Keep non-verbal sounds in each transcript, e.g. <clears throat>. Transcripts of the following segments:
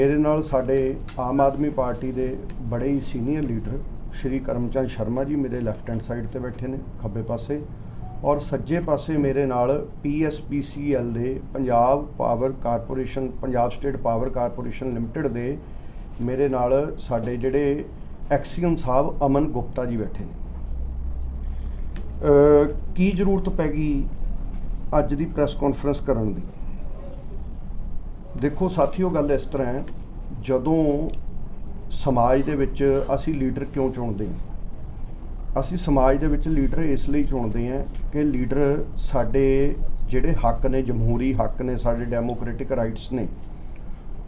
ਮੇਰੇ ਨਾਲ ਸਾਡੇ ਆਮ ਆਦਮੀ ਪਾਰਟੀ ਦੇ ਬੜੇ ਹੀ ਸੀਨੀਅਰ ਲੀਡਰ ਸ਼੍ਰੀ ਕਰਮਚੰਦ ਸ਼ਰਮਾ ਜੀ ਮੇਰੇ ਲੈਫਟ ਹੈਂਡ ਸਾਈਡ ਤੇ ਬੈਠੇ ਨੇ, ਖੱਬੇ ਪਾਸੇ। ਔਰ ਸੱਜੇ ਪਾਸੇ ਮੇਰੇ ਨਾਲ PSPCL ਦੇ Punjab power corporation, Punjab state power corporation limited ਦੇ ਮੇਰੇ ਨਾਲ ਸਾਡੇ ਜਿਹੜੇ ਐਕਸੀਅਨ ਸਾਹਿਬ ਅਮਨ ਗੁਪਤਾ ਜੀ ਬੈਠੇ ਨੇ। ਕੀ ਜ਼ਰੂਰਤ ਪੈ ਗਈ ਅੱਜ ਦੀ ਪ੍ਰੈਸ ਕਾਨਫਰੰਸ ਕਰਨ ਦੀ? ਦੇਖੋ ਸਾਥੀਓ, ਗੱਲ ਇਸ ਤਰ੍ਹਾਂ ਹੈ, ਜਦੋਂ ਸਮਾਜ ਦੇ ਵਿੱਚ ਅਸੀਂ ਲੀਡਰ ਕਿਉਂ ਚੁਣਦੇ ਹਾਂ? ਅਸੀਂ ਸਮਾਜ ਦੇ ਵਿੱਚ ਲੀਡਰ ਇਸ ਲਈ ਚੁਣਦੇ ਹਾਂ ਕਿ ਲੀਡਰ ਸਾਡੇ ਜਿਹੜੇ ਹੱਕ ਨੇ, ਜਮਹੂਰੀ ਹੱਕ ਨੇ, ਸਾਡੇ ਡੈਮੋਕ੍ਰੈਟਿਕ ਰਾਈਟਸ ਨੇ,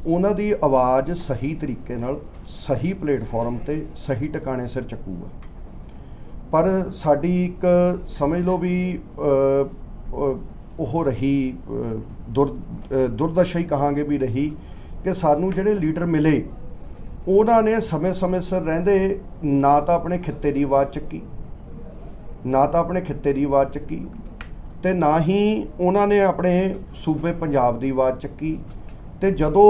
ਉਹਨਾਂ ਦੀ ਆਵਾਜ਼ ਸਹੀ ਤਰੀਕੇ ਨਾਲ, ਸਹੀ ਪਲੇਟਫਾਰਮ ਤੇ ਸਹੀ ਟਿਕਾਣੇ ਸਿਰ ਚੱਕੂਗਾ। ਪਰ ਸਾਡੀ ਇੱਕ, ਸਮਝ ਲਓ ਵੀ ਉਹ ਰਹੀ ਦੁਰ ਦੁਰਦਸ਼ਾ ਹੀ ਕਹਾਂਗੇ ਵੀ ਰਹੀ ਕਿ ਸਾਨੂੰ ਜਿਹੜੇ ਲੀਡਰ ਮਿਲੇ, ਉਹਨਾਂ ਨੇ ਸਮੇਂ-ਸਮੇਂ ਸਿਰ ਰਹਿੰਦੇ ਨਾ ਤਾਂ ਆਪਣੇ ਖਿੱਤੇ ਦੀ ਆਵਾਜ਼ ਚੱਕੀ, ਨਾ ਤਾਂ ਆਪਣੇ ਖਿੱਤੇ ਦੀ ਆਵਾਜ਼ ਚੱਕੀ ਤੇ ਨਾ ਹੀ ਉਹਨਾਂ ਨੇ ਆਪਣੇ ਸੂਬੇ ਪੰਜਾਬ ਦੀ ਆਵਾਜ਼ ਚੱਕੀ ਤੇ ਜਦੋਂ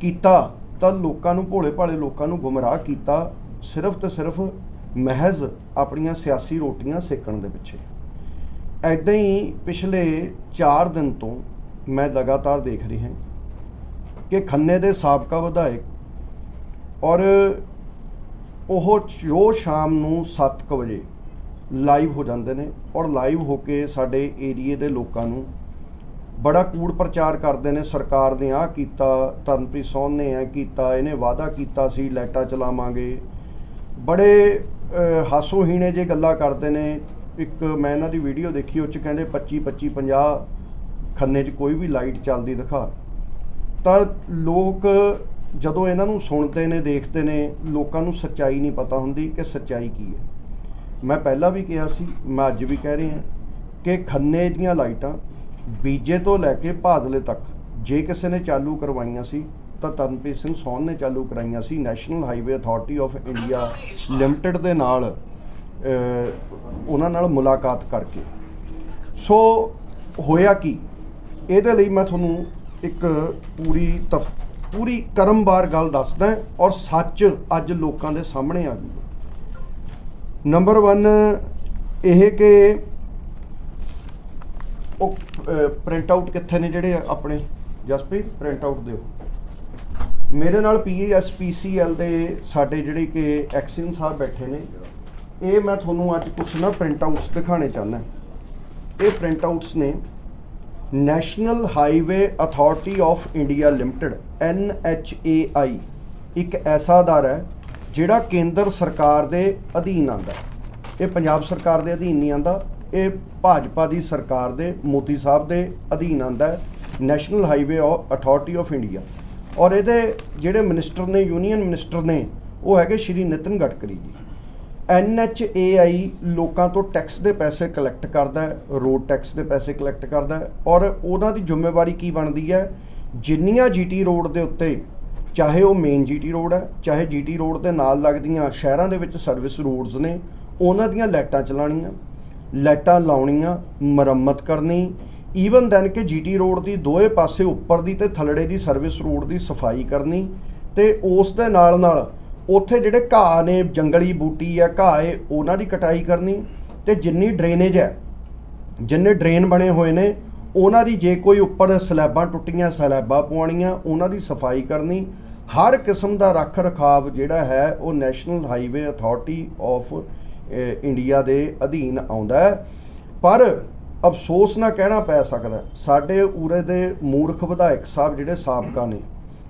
ਕੀਤਾ ਤਾਂ ਲੋਕਾਂ ਨੂੰ ਭੋਲੇ ਭਾਲੇ ਲੋਕਾਂ ਨੂੰ ਗੁੰਮਰਾਹ ਕੀਤਾ, ਸਿਰਫ ਤੇ ਸਿਰਫ ਮਹਿਜ਼ ਆਪਣੀਆਂ ਸਿਆਸੀ ਰੋਟੀਆਂ ਸੇਕਣ ਦੇ ਪਿੱਛੇ। ਐਦਾਂ ਹੀ ਪਿਛਲੇ 4 ਦਿਨ ਤੋਂ ਮੈਂ ਲਗਾਤਾਰ ਦੇਖ ਰਹੀ ਹਾਂ ਕਿ ਖੰਨੇ ਦੇ ਸਾਬਕਾ ਵਿਧਾਇਕ ਔਰ ਉਹ ਜੋ ਸ਼ਾਮ ਨੂੰ 7:00 ਵਜੇ ਲਾਈਵ ਹੋ ਜਾਂਦੇ ਨੇ ਔਰ ਲਾਈਵ ਹੋ ਕੇ ਸਾਡੇ ਏਰੀਏ ਦੇ ਲੋਕਾਂ ਨੂੰ ਬੜਾ ਕੂੜ ਪ੍ਰਚਾਰ ਕਰਦੇ ਨੇ, ਸਰਕਾਰ ਨੇ ਆਹ ਕੀਤਾ ਤਰਨਪ੍ਰੀਤ ਸੋਨ ਨੇ ਐ ਕੀਤਾ, ਇਹਨੇ ਵਾਅਦਾ ਕੀਤਾ ਸੀ, ਲਾਈਟਾਂ ਚਲਾਵਾਂਗੇ। ਬੜੇ ਹਾਸੋਹੀਣੇ ਜੇ ਗੱਲਾਂ ਕਰਦੇ ਨੇ। ਇੱਕ ਮੈਂ ਇਹਨਾਂ ਦੀ ਵੀਡੀਓ ਦੇਖੀ, ਉਹ ਚ ਕਹਿੰਦੇ 25 25 50 ਖੰਨੇ 'ਚ ਕੋਈ ਵੀ ਲਾਈਟ ਚੱਲਦੀ ਦਿਖਾ। ਤਾਂ ਲੋਕ ਜਦੋਂ ਇਹਨਾਂ ਨੂੰ ਸੁਣਦੇ ਨੇ, ਦੇਖਦੇ ਨੇ, ਲੋਕਾਂ ਨੂੰ ਸੱਚਾਈ ਨਹੀਂ ਪਤਾ ਹੁੰਦੀ ਕਿ ਸੱਚਾਈ ਕੀ ਹੈ। ਮੈਂ ਪਹਿਲਾਂ ਵੀ ਕਿਹਾ ਸੀ, ਮੈਂ ਅੱਜ ਵੀ ਕਹਿ ਰਿਹਾ ਕਿ ਖੰਨੇ ਦੀਆਂ ਲਾਈਟਾਂ ਬੀਜੇ ਤੋਂ ਲੈ ਕੇ ਭਾਦਲੇ ਤੱਕ ਜੇ ਕਿਸੇ ਨੇ ਚਾਲੂ ਕਰਵਾਈਆਂ ਸੀ, ਤਾਂ ਤਰਨਪ੍ਰੀਤ ਸਿੰਘ ਸੋਨ ਨੇ ਚਾਲੂ ਕਰਾਈਆਂ ਸੀ। National highway authority of India limited ਦੇ ਨਾਲ ਉਹਨਾਂ ਨਾਲ ਮੁਲਾਕਾਤ ਕਰਕੇ। ਸੋ ਹੋਇਆ ਕੀ? ਇਹਦੇ ਲਈ ਮੈਂ ਤੁਹਾਨੂੰ ਇੱਕ ਪੂਰੀ ਤਫ, ਪੂਰੀ ਕਰਮਵਾਰ ਗੱਲ ਦੱਸਦਾ ਔਰ ਸੱਚ ਅੱਜ ਲੋਕਾਂ ਦੇ ਸਾਹਮਣੇ ਆ ਗਈ ਨੰਬਰ 1 ਇਹ ਕਿ ਉਹ ਪ੍ਰਿੰਟ ਆਊਟ ਕਿੱਥੇ ਨੇ ਜਿਹੜੇ ਆਪਣੇ? ਜਸਪ੍ਰੀਤ ਪ੍ਰਿੰਟ ਆਊਟ ਦਿਓ। ਮੇਰੇ ਨਾਲ ਪੀਐਸਪੀਸੀਐਲ ਦੇ ਸਾਡੇ ਜਿਹੜੇ ਕਿ ਐਕਸ਼ਨ ਸਾਹਿਬ ਬੈਠੇ ਨੇ ਇਹ ਮੈਂ ਤੁਹਾਨੂੰ ਅੱਜ ਕੁਝ ਨਾ ਪ੍ਰਿੰਟ ਆਊਟਸ ਦਿਖਾਣੇ ਚਾਹੁੰਦਾ ਇਹ ਪ੍ਰਿੰਟ ਆਊਟਸ ਨੇ national highway authority of India limited NHAI ਇੱਕ ਐਸਾ ਅਦਾਰਾ ਹੈ ਜਿਹੜਾ ਕੇਂਦਰ ਸਰਕਾਰ ਦੇ ਅਧੀਨ ਆਂਦਾ ਇਹ ਪੰਜਾਬ ਸਰਕਾਰ ਦੇ ਅਧੀਨ ਨਹੀਂ ਆਂਦਾ ਇਹ ਭਾਜਪਾ ਦੀ ਸਰਕਾਰ ਦੇ, ਮੋਦੀ ਸਾਹਿਬ ਦੇ ਅਧੀਨ ਆਂਦਾ national highway authority of India ਔਰ ਇਹਦੇ ਜਿਹੜੇ ਮਿਨਿਸਟਰ ਨੇ ਯੂਨੀਅਨ ਮਿਨਿਸਟਰ ਨੇ, ਉਹ ਹੈਗੇ ਸ਼੍ਰੀ ਨਿਤਨ ਗਡਕਰੀ ਜੀ। NHAI ਲੋਕਾਂ ਤੋਂ ਟੈਕਸ ਦੇ ਪੈਸੇ ਕਲੈਕਟ ਕਰਦਾ ਹੈ, ਰੋਡ ਟੈਕਸ ਦੇ ਪੈਸੇ ਕਲੈਕਟ ਕਰਦਾ ਹੈ ਔਰ ਉਹਨਾਂ ਦੀ ਜ਼ਿੰਮੇਵਾਰੀ ਕੀ ਬਣਦੀ ਹੈ? ਜਿੰਨੀਆਂ ਜੀਟੀ ਰੋਡ ਦੇ ਉੱਤੇ, ਚਾਹੇ ਉਹ ਮੇਨ ਜੀਟੀ ਰੋਡ ਹੈ, ਚਾਹੇ ਜੀਟੀ ਰੋਡ ਦੇ ਨਾਲ ਲੱਗਦੀਆਂ ਸ਼ਹਿਰਾਂ ਦੇ ਵਿੱਚ ਸਰਵਿਸ ਰੋਡਸ ਨੇ, ਉਹਨਾਂ ਦੀਆਂ ਲਾਈਟਾਂ ਚਲਾਉਣੀਆਂ, ਲਾਈਟਾਂ ਲਾਉਣੀਆਂ, ਮੁਰੰਮਤ ਕਰਨੀ ਈਵਨ ਦੈਨ ਕਿ ਜੀਟੀ ਰੋਡ ਦੀ ਦੋਏ ਪਾਸੇ ਉੱਪਰ ਦੀ ਤੇ ਥੱਲੜੇ ਦੀ ਸਰਵਿਸ ਰੋਡ ਦੀ ਸਫ਼ਾਈ ਕਰਨੀ ਤੇ ਉਸ ਦੇ ਨਾਲ ਨਾਲ ਉੱਥੇ ਜਿਹੜੇ ਘਾਹ ਨੇ, ਜੰਗਲੀ ਬੂਟੀ ਆ, ਘਾਹ ਏ ਉਹਨਾਂ ਦੀ ਕਟਾਈ ਕਰਨੀ ਤੇ ਜਿੰਨੀ ਡਰੇਨੇਜ ਹੈ, ਜਿੰਨੇ ਡਰੇਨ ਬਣੇ ਹੋਏ ਨੇ, ਉਹਨਾਂ ਦੀ ਜੇ ਕੋਈ ਉੱਪਰ ਸਲੈਬਾਂ ਟੁੱਟੀਆਂ, ਸਲੈਬਾਂ ਪਵਾਉਣੀਆਂ, ਉਹਨਾਂ ਦੀ ਸਫ਼ਾਈ ਕਰਨੀ, ਹਰ ਕਿਸਮ ਦਾ ਰੱਖ ਰਖਾਵ ਜਿਹੜਾ ਹੈ, ਉਹ national highway authority of India ਦੇ ਅਧੀਨ ਆਉਂਦਾ ਹੈ। ਪਰ ਅਫਸੋਸ ਨਾ ਕਹਿਣਾ ਪੈ ਸਕਦਾ, ਸਾਡੇ ਉਰੇ ਦੇ ਮੂਰਖ ਵਿਧਾਇਕ ਸਾਹਿਬ ਜਿਹੜੇ ਸਾਬਕਾ ਨੇ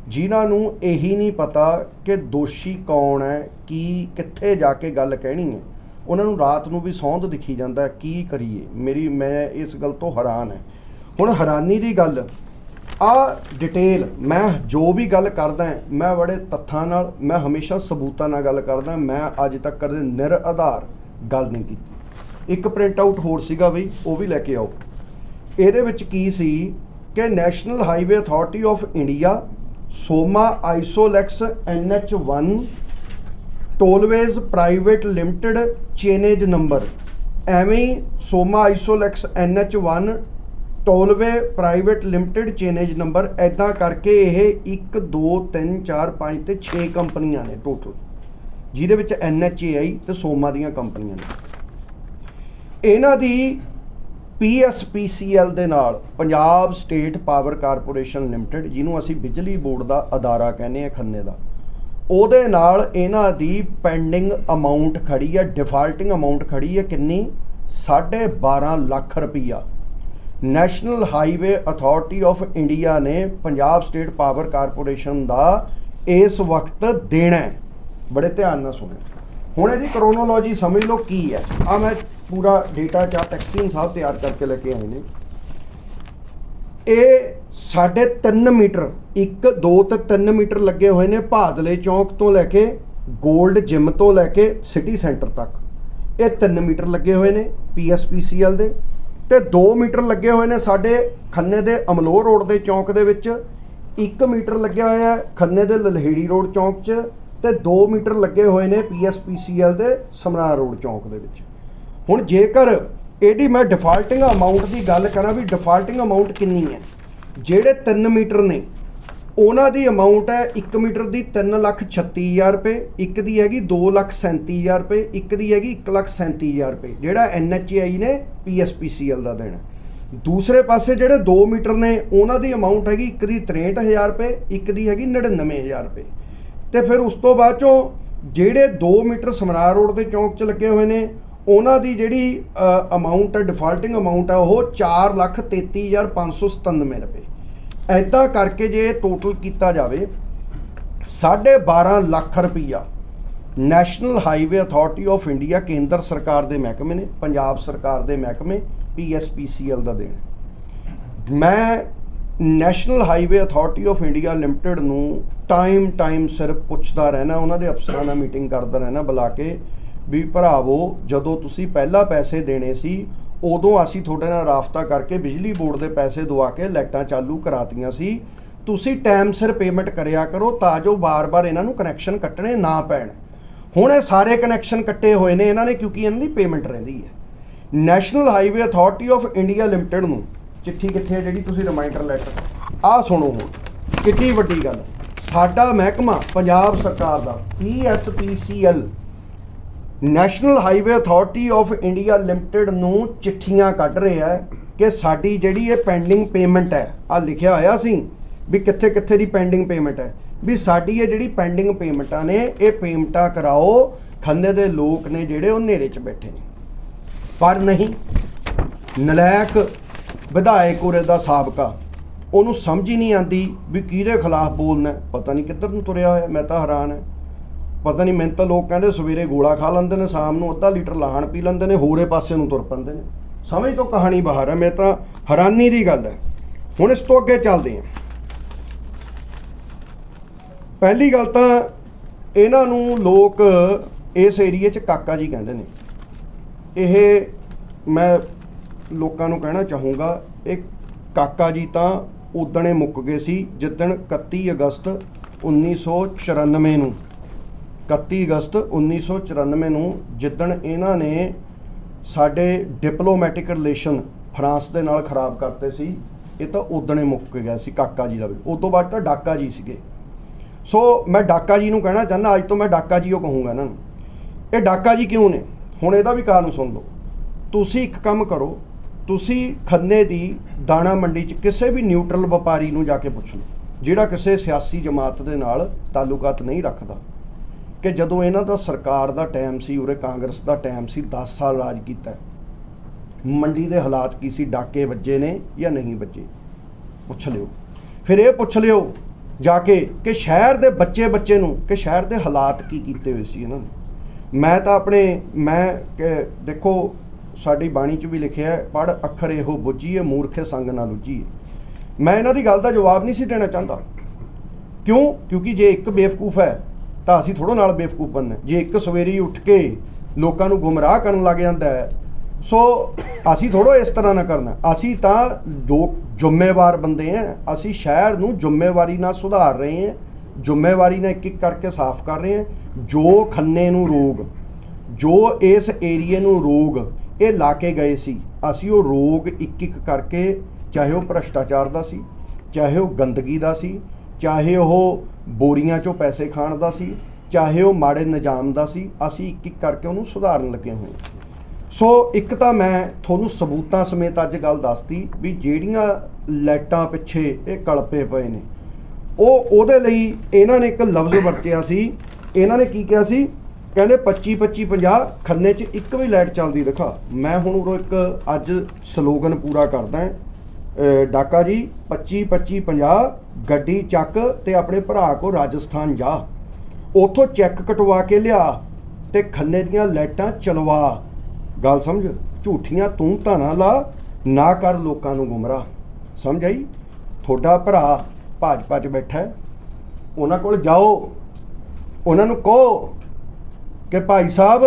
ਜਿਨ੍ਹਾਂ ਨੂੰ ਇਹੀ ਨਹੀਂ ਪਤਾ ਕਿ ਦੋਸ਼ੀ ਕੌਣ ਹੈ, ਕੀ, ਕਿੱਥੇ ਜਾ ਕੇ ਗੱਲ ਕਹਿਣੀ ਹੈ। ਉਹਨਾਂ ਨੂੰ ਰਾਤ ਨੂੰ ਵੀ ਸੌਂਧ ਦਿਖੀ ਜਾਂਦਾ, ਕੀ ਕਰੀਏ? ਮੇਰੀ, ਮੈਂ ਇਸ ਗੱਲ ਤੋਂ ਹੈਰਾਨ ਹੈ। ਹੁਣ ਹੈਰਾਨੀ ਦੀ ਗੱਲ, ਆ ਡਿਟੇਲ ਮੈਂ ਜੋ ਵੀ ਗੱਲ ਕਰਦਾ ਮੈਂ ਬੜੇ ਤੱਥਾਂ ਨਾਲ, ਮੈਂ ਹਮੇਸ਼ਾ ਸਬੂਤਾਂ ਨਾਲ ਗੱਲ ਕਰਦਾ, ਮੈਂ ਅੱਜ ਤੱਕ ਕਦੇ ਨਿਰ ਆਧਾਰ ਗੱਲ ਨਹੀਂ ਕੀਤੀ। ਇੱਕ ਪ੍ਰਿੰਟ ਆਊਟ ਹੋਰ ਸੀਗਾ ਬਈ, ਉਹ ਵੀ ਲੈ ਕੇ ਆਓ। ਇਹਦੇ ਵਿੱਚ ਕੀ ਸੀ ਕਿ national highway authority of India Soma Isolux NH1 tollways private limited, chainage number. ਐਵੇਂ ਹੀ Soma Isolux NH1 tollway private limited, chainage number ਐਦਾਂ ਕਰਕੇ ਇਹ 1 2 3 4 5 ਤੇ 6 ਕੰਪਨੀਆਂ ਨੇ ਟੋਟਲ ਜਿਹਦੇ ਵਿੱਚ NHAI ਤੇ ਸੋਮਾ ਦੀਆਂ ਕੰਪਨੀਆਂ ਨੇ। ਇਹਨਾਂ ਦੀ PSPCL ਦੇ ਨਾਲ Punjab state power corporation limited, ਜਿਹਨੂੰ ਅਸੀਂ ਬਿਜਲੀ ਬੋਰਡ ਦਾ ਅਦਾਰਾ ਕਹਿੰਦੇ ਆ ਖੰਨੇ ਦਾ, ਉਹਦੇ ਨਾਲ ਇਹਨਾਂ ਦੀ ਪੈਂਡਿੰਗ ਅਮਾਉਂਟ ਖੜੀ ਹੈ, ਡਿਫਾਲਟਿੰਗ ਅਮਾਉਂਟ ਖੜੀ ਹੈ ਕਿੰਨੀ? 12.5 ਲੱਖ ਰੁਪਈਆ। National highway authority of India ਨੇ ਪੰਜਾਬ ਸਟੇਟ ਪਾਵਰ ਕਾਰਪੋਰੇਸ਼ਨ ਦਾ ਇਸ ਵਕਤ ਦੇਣਾ ਬੜੇ ਧਿਆਨ ਨਾਲ ਸੁਣਿਓ ਹੁਣ ਇਹਦੀ ਕਰੋਨੋਲੋਜੀ ਸਮਝ ਲਓ ਕੀ ਹੈ। ਆ ਮੈਂ ਪੂਰਾ ਡੇਟਾ ਚਾਰਟ ਟੈਕਸੀਨ ਸਾਹਿਬ ਤਿਆਰ ਕਰਕੇ ਲੈ ਕੇ ਆਏ ਨੇ। ਇਹ ਸਾਡੇ 3 ਮੀਟਰ 1 2 ਤੇ 3 ਮੀਟਰ ਲੱਗੇ ਹੋਏ ਨੇ ਭਾਦਲੇ ਚੌਂਕ ਤੋਂ ਲੈ ਕੇ 골ਡ ਜਿਮ ਤੋਂ ਲੈ ਕੇ ਸਿਟੀ ਸੈਂਟਰ ਤੱਕ। ਇਹ 3 ਮੀਟਰ ਲੱਗੇ ਹੋਏ ਨੇ ਪੀਐਸਪੀਸੀਐਲ ਦੇ ਤੇ 2 ਮੀਟਰ ਲੱਗੇ ਹੋਏ ਨੇ ਸਾਡੇ ਖੰਨੇ ਦੇ ਅਮਲੋਹ ਰੋਡ ਦੇ ਚੌਂਕ ਦੇ ਵਿੱਚ। 1 ਮੀਟਰ ਲੱਗਿਆ ਹੋਇਆ ਹੈ ਖੰਨੇ ਦੇ ਲਲਹੇੜੀ ਰੋਡ ਚੌਂਕ 'ਚ ਤੇ 2 ਮੀਟਰ ਲੱਗੇ ਹੋਏ ਨੇ ਪੀਐਸਪੀਸੀਐਲ ਦੇ ਸਮਰਾ ਰੋਡ ਚੌਂਕ ਦੇ ਵਿੱਚ। ਹੁਣ ਜੇਕਰ ਇਹਦੀ ਮੈਂ ਡਿਫਾਲਟਿੰਗ ਅਮਾਉਂਟ ਦੀ ਗੱਲ ਕਰਾਂ ਵੀ ਡਿਫਾਲਟਿੰਗ ਅਮਾਉਂਟ ਕਿੰਨੀ ਹੈ, ਜਿਹੜੇ 3 ਮੀਟਰ ਨੇ, ਉਹਨਾਂ ਦੀ ਅਮਾਉਂਟ ਹੈ 1 ਮੀਟਰ ਦੀ 336000 ਰੁਪਏ, ਇੱਕ ਦੀ ਹੈਗੀ 237000 ਰੁਪਏ, ਇੱਕ ਦੀ ਹੈਗੀ 137000 ਰੁਪਏ, ਜਿਹੜਾ ਐਨਐਚਆਈ ਨੇ ਪੀਐਸਪੀਸੀਐਲ ਦਾ ਦੇਣਾ। ਦੂਸਰੇ ਪਾਸੇ ਜਿਹੜੇ 2 ਮੀਟਰ ਨੇ, ਉਹਨਾਂ ਦੀ ਅਮਾਉਂਟ ਹੈਗੀ ਇੱਕ ਦੀ 63000 ਰੁਪਏ, ਇੱਕ ਦੀ ਹੈਗੀ 99000 ਰੁਪਏ। ਤੇ ਫਿਰ ਉਸ ਤੋਂ ਬਾਅਦ ਚੋਂ ਜਿਹੜੇ 2 ਮੀਟਰ ਸਮਰਾਰ ਰੋਡ ਦੇ ਚੌਂਕ 'ਚ ਲੱਗੇ ਹੋਏ ਨੇ ਉਹਨਾਂ ਦੀ ਜਿਹੜੀ ਅਮਾਉਂਟ ਹੈ ਡਿਫਾਲਟਿੰਗ ਅਮਾਉਂਟ ਹੈ ਉਹ 433597 ਰੁਪਏ। ਐਦਾਂ ਕਰਕੇ ਜੇ ਟੋਟਲ ਕੀਤਾ ਜਾਵੇ 12.5 ਲੱਖ ਰੁਪਈਆ national highway authority of India ਕੇਂਦਰ ਸਰਕਾਰ ਦੇ ਮਹਿਕਮੇ ਨੇ, ਪੰਜਾਬ ਸਰਕਾਰ ਦੇ ਮਹਿਕਮੇ ਪੀਐਸਪੀਸੀਐਲ ਦਾ ਦੇਣਾ ਮੈਂ national highway authority of India limited ਨੂੰ ਟਾਈਮ ਟਾਈਮ ਸਿਰ ਪੁੱਛਦਾ ਰਹਿਣਾ, ਉਹਨਾਂ ਦੇ ਅਫਸਰਾਂ ਨਾਲ ਮੀਟਿੰਗ ਕਰਦਾ ਰਹਿਣਾ, ਬੁਲਾ ਕੇ ਵੀ ਭਰਾਵੋ, ਜਦੋਂ ਤੁਸੀਂ ਪਹਿਲਾਂ ਪੈਸੇ ਦੇਣੇ ਸੀ, ਉਦੋਂ ਅਸੀਂ ਤੁਹਾਡੇ ਨਾਲ ਰਾਫਤਾ ਕਰਕੇ ਬਿਜਲੀ ਬੋਰਡ ਦੇ ਪੈਸੇ ਦਵਾ ਕੇ ਲਾਈਟਾਂ ਚਾਲੂ ਕਰਾਤੀਆਂ ਸੀ। ਤੁਸੀਂ ਟਾਈਮ ਸਿਰ ਪੇਮੈਂਟ ਕਰਿਆ ਕਰੋ ਤਾਂ ਜੋ ਬਾਰ-ਬਾਰ ਇਹਨਾਂ ਨੂੰ ਕਨੈਕਸ਼ਨ ਕੱਟਣੇ ਨਾ ਪੈਣ। ਹੁਣ ਇਹ ਸਾਰੇ ਕਨੈਕਸ਼ਨ ਕੱਟੇ ਹੋਏ ਨੇ ਇਹਨਾਂ ਨੇ ਕਿਉਂਕਿ ਇਹਨਾਂ ਦੀ ਪੇਮੈਂਟ ਰਹਿੰਦੀ ਹੈ। National highway authority of India limited ਨੂੰ ਚਿੱਠੀ ਕਿੱਥੇ ਹੈ ਜਿਹੜੀ ਤੁਸੀਂ ਰਿਮਾਈਂਡਰ ਲੈਟਰ ਆਹ ਸੁਣੋ ਹੁਣ ਕਿੰਨੀ ਵੱਡੀ ਗੱਲ। ਸਾਡਾ ਮਹਿਕਮਾ ਪੰਜਾਬ ਸਰਕਾਰ ਦਾ PSPCL national highway authority of India limited ਨੂੰ ਚਿੱਠੀਆਂ ਕੱਢ ਰਿਹਾ ਹੈ ਕਿ ਸਾਡੀ ਜਿਹੜੀ ਇਹ ਪੈਂਡਿੰਗ ਪੇਮੈਂਟ ਹੈ ਆ ਲਿਖਿਆ ਹੋਇਆ ਸੀ ਵੀ ਕਿੱਥੇ ਕਿੱਥੇ ਦੀ ਪੈਂਡਿੰਗ ਪੇਮੈਂਟ ਹੈ, ਵੀ ਸਾਡੀ ਇਹ ਜਿਹੜੀ ਪੈਂਡਿੰਗ ਪੇਮੈਂਟਾਂ ਨੇ, ਇਹ ਪੇਮੈਂਟਾਂ ਕਰਾਓ ਖੰਨੇ ਦੇ ਲੋਕ ਨੇ ਜਿਹੜੇ ਉਹ ਹਨੇਰੇ 'ਚ ਬੈਠੇ ਨੇ। ਪਰ ਨਹੀਂ, ਨਲਾਇਕ ਵਿਧਾਇਕ ਉਰੇ ਦਾ ਸਾਬਕਾ, ਉਹਨੂੰ ਸਮਝ ਹੀ ਨਹੀਂ ਆਂਦੀ ਵੀ ਕਿਹਦੇ ਖਿਲਾਫ ਬੋਲਣਾ ਪਤਾ ਨਹੀਂ ਕਿੱਧਰ ਨੂੰ ਤੁਰਿਆ ਹੋਇਆ, ਮੈਂ ਤਾਂ ਹੈਰਾਨ ਹਾਂ। ਪਤਾ ਨਹੀਂ ਮੈਨੂੰ ਤਾਂ ਲੋਕ ਕਹਿੰਦੇ ਸਵੇਰੇ ਗੋਲਾ ਖਾ ਲੈਂਦੇ ਨੇ, ਸ਼ਾਮ ਨੂੰ ਅੱਧਾ ਲੀਟਰ ਲਾਹਣ ਪੀ ਲੈਂਦੇ ਨੇ, ਹੋਰੇ ਪਾਸੇ ਨੂੰ ਤੁਰ ਪੈਂਦੇ ਨੇ। ਸਮਝ ਤੋਂ ਕਹਾਣੀ ਬਾਹਰ ਹੈ, ਮੈਂ ਤਾਂ ਹੈਰਾਨੀ ਦੀ ਗੱਲ ਹੈ। ਹੁਣ ਇਸ ਤੋਂ ਅੱਗੇ ਚੱਲਦੇ ਹਾਂ। ਪਹਿਲੀ ਗੱਲ ਤਾਂ ਇਹਨਾਂ ਨੂੰ ਲੋਕ ਇਸ ਏਰੀਏ 'ਚ ਕਾਕਾ ਜੀ ਕਹਿੰਦੇ ਨੇ। ਇਹ ਮੈਂ ਲੋਕਾਂ ਨੂੰ ਕਹਿਣਾ ਚਾਹੂੰਗਾ, ਇਹ ਕਾਕਾ ਜੀ ਤਾਂ ਉਦਣੇ ਮੁੱਕ ਗਏ ਸੀ ਜਿੱਦਣ 31 ਅਗਸਤ 1994 ਨੂੰ। 31 ਅਗਸਤ 1994 ਨੂੰ ਜਿੱਦਣ ਇਹਨਾਂ ਨੇ ਸਾਡੇ ਡਿਪਲੋਮੈਟਿਕ ਰਿਲੇਸ਼ਨ ਫਰਾਂਸ ਦੇ ਨਾਲ ਖਰਾਬ ਕਰਤੇ ਸੀ, ਇਹ ਤਾਂ ਉਦਣੇ ਮੁੱਕ ਗਿਆ ਸੀ ਕਾਕਾ ਜੀ ਦਾ ਵੀ। ਉਸ ਤੋਂ ਬਾਅਦ ਤਾਂ ਡਾਕਾ ਜੀ ਸੀਗੇ। ਸੋ ਮੈਂ ਡਾਕਾ ਜੀ ਨੂੰ ਕਹਿਣਾ ਚਾਹੁੰਦਾ, ਅੱਜ ਤੋਂ ਮੈਂ ਡਾਕਾ ਜੀ ਉਹ ਕਹੂੰਗਾ ਇਹਨਾਂ ਨੂੰ। ਇਹ ਡਾਕਾ ਜੀ ਕਿਉਂ ਨੇ? ਹੁਣ ਇਹਦਾ ਵੀ ਕਾਰਨ ਸੁਣ ਲਓ। ਤੁਸੀਂ ਇੱਕ ਕੰਮ ਕਰੋ, ਤੁਸੀਂ ਖੰਨੇ ਦੀ ਦਾਣਾ ਮੰਡੀ 'ਚ ਕਿਸੇ ਵੀ ਨਿਊਟਰਲ ਵਪਾਰੀ ਨੂੰ ਜਾ ਕੇ ਪੁੱਛ ਲਓ, ਜਿਹੜਾ ਕਿਸੇ ਸਿਆਸੀ ਜਮਾਤ ਦੇ ਨਾਲ ਤਾਲੁਕਾਤ ਨਹੀਂ ਰੱਖਦਾ। ਕਿ ਜਦੋਂ ਇਹਨਾਂ ਦਾ ਸਰਕਾਰ ਦਾ ਟਾਈਮ ਸੀ, ਉਰੇ ਕਾਂਗਰਸ ਦਾ ਟਾਈਮ ਸੀ 10 ਸਾਲ ਰਾਜ ਕੀਤਾ ਮੰਡੀ ਦੇ ਹਾਲਾਤ ਕੀ ਸੀ? ਡਾਕੇ ਵੱਜੇ ਨੇ ਜਾਂ ਨਹੀਂ ਵੱਜੇ? ਪੁੱਛ ਲਿਓ। ਫਿਰ ਇਹ ਪੁੱਛ ਲਿਓ ਜਾ ਕੇ ਕਿ ਸ਼ਹਿਰ ਦੇ ਬੱਚੇ ਬੱਚੇ ਨੂੰ, ਕਿ ਸ਼ਹਿਰ ਦੇ ਹਾਲਾਤ ਕੀ ਕੀਤੇ ਹੋਏ ਸੀ ਇਹਨਾਂ ਨੇ? ਮੈਂ ਤਾਂ ਆਪਣੇ, ਮੈਂ ਕਿ ਦੇਖੋ, ਸਾਡੀ ਬਾਣੀ 'ਚ ਵੀ ਲਿਖਿਆ ਹੈ ਪੜ ਅੱਖਰ ਇਹੋ ਬੁੱਝੀਏ ਮੂਰਖੇ ਸੰਗ ਨਾ ਲੁੱਝੀਏ ਮੈਂ ਇਹਨਾਂ ਦੀ ਗੱਲ ਦਾ ਜਵਾਬ ਨਹੀਂ ਸੀ ਦੇਣਾ ਚਾਹੁੰਦਾ। ਕਿਉਂ? ਕਿਉਂਕਿ ਜੇ ਇੱਕ ਬੇਵਕੂਫ ਹੈ ਤਾਂ ਅਸੀਂ ਥੋੜੋ ਨਾਲ ਬੇਵਕੂਫ ਬਣਨਾ। ਜੇ ਇੱਕ ਸਵੇਰੀ ਉੱਠ ਕੇ ਲੋਕਾਂ ਨੂੰ ਗੁੰਮਰਾਹ ਕਰਨ ਲੱਗ ਜਾਂਦਾ ਹੈ, ਸੋ ਅਸੀਂ ਥੋੜੋ ਇਸ ਤਰ੍ਹਾਂ ਨਾ ਕਰਨਾ। ਅਸੀਂ ਤਾਂ ਲੋਕ ਜ਼ਿੰਮੇਵਾਰ ਬੰਦੇ ਆ ਅਸੀਂ ਸ਼ਹਿਰ ਨੂੰ ਜ਼ਿੰਮੇਵਾਰੀ ਨਾਲ ਸੁਧਾਰ ਰਹੇ ਹਾਂ, ਜ਼ਿੰਮੇਵਾਰੀ ਨਾਲ ਇੱਕ ਇੱਕ ਕਰਕੇ ਸਾਫ਼ ਕਰ ਰਹੇ ਹਾਂ। ਜੋ ਖੰਨੇ ਨੂੰ ਰੋਗ, ਜੋ ਇਸ ਏਰੀਏ ਨੂੰ ਰੋਗ, ਇਹ ਲਾ ਕੇ ਗਏ ਸੀ, ਅਸੀਂ ਉਹ ਰੋਗ ਇੱਕ ਇੱਕ ਕਰਕੇ, ਚਾਹੇ ਉਹ ਭ੍ਰਸ਼ਟਾਚਾਰ ਦਾ ਸੀ, ਚਾਹੇ ਉਹ ਗੰਦਗੀ ਦਾ ਸੀ ਚਾਹੇ ਉਹ ਬੋਰੀਆਂ ਚੋਂ ਪੈਸੇ ਖਾਣ ਦਾ ਸੀ, ਚਾਹੇ ਉਹ ਮਾੜੇ ਨਿਜ਼ਾਮ ਦਾ ਸੀ, ਅਸੀਂ ਇੱਕ ਇੱਕ ਕਰਕੇ ਉਹਨੂੰ ਸੁਧਾਰਨ ਲੱਗੇ ਹੋਏ ਸੋ ਇੱਕ ਤਾਂ ਮੈਂ ਤੁਹਾਨੂੰ ਸਬੂਤਾਂ ਸਮੇਤ ਅੱਜ ਗੱਲ ਦੱਸਤੀ ਵੀ ਜਿਹੜੀਆਂ ਲਾਈਟਾਂ ਪਿੱਛੇ ਇਹ ਕਲਪੇ ਪਏ ਨੇ, ਉਹ ਉਹਦੇ ਲਈ ਇਹਨਾਂ ਨੇ ਇੱਕ ਲਫ਼ਜ਼ ਵਰਤਿਆ ਸੀ, ਇਹਨਾਂ ਨੇ ਕੀ ਕਿਹਾ ਸੀ? ਕਹਿੰਦੇ 25 25 50 ਖੰਨੇ 'ਚ ਇੱਕ ਵੀ ਲਾਈਟ ਚੱਲਦੀ ਦਿਖਾ। ਮੈਂ ਹੁਣ ਉਰੋਂ ਇੱਕ ਅੱਜ ਸਲੋਗਨ ਪੂਰਾ ਕਰਦਾ ਡਾਕਾ ਜੀ 25 25 50 ਗੱਡੀ ਚੱਕ ਤੇ ਆਪਣੇ ਭਰਾ ਕੋ ਰਾਜਸਥਾਨ ਜਾ। ਉਥੋਂ ਚੈੱਕ ਕਟਵਾ ਕੇ ਲਿਆ ਤੇ ਖੰਨੇ ਦੀਆਂ ਲਾਈਟਾਂ ਚਲਵਾ। ਗੱਲ ਸਮਝ? ਝੂਠੀਆਂ ਤੂੰ ਤਾਂ ਨਾ ਲਾ, ਨਾ ਕਰ ਲੋਕਾਂ ਨੂੰ ਗੁੰਮਰਾਹ। ਸਮਝ ਆਈ? ਤੁਹਾਡਾ ਭਰਾ ਭਾਜਪਾ 'ਚ ਬੈਠਾ ਉਹਨਾਂ ਕੋਲ ਜਾਓ। ਉਹਨਾਂ ਨੂੰ ਕਹੋ ਕਿ ਭਾਈ ਸਾਹਿਬ,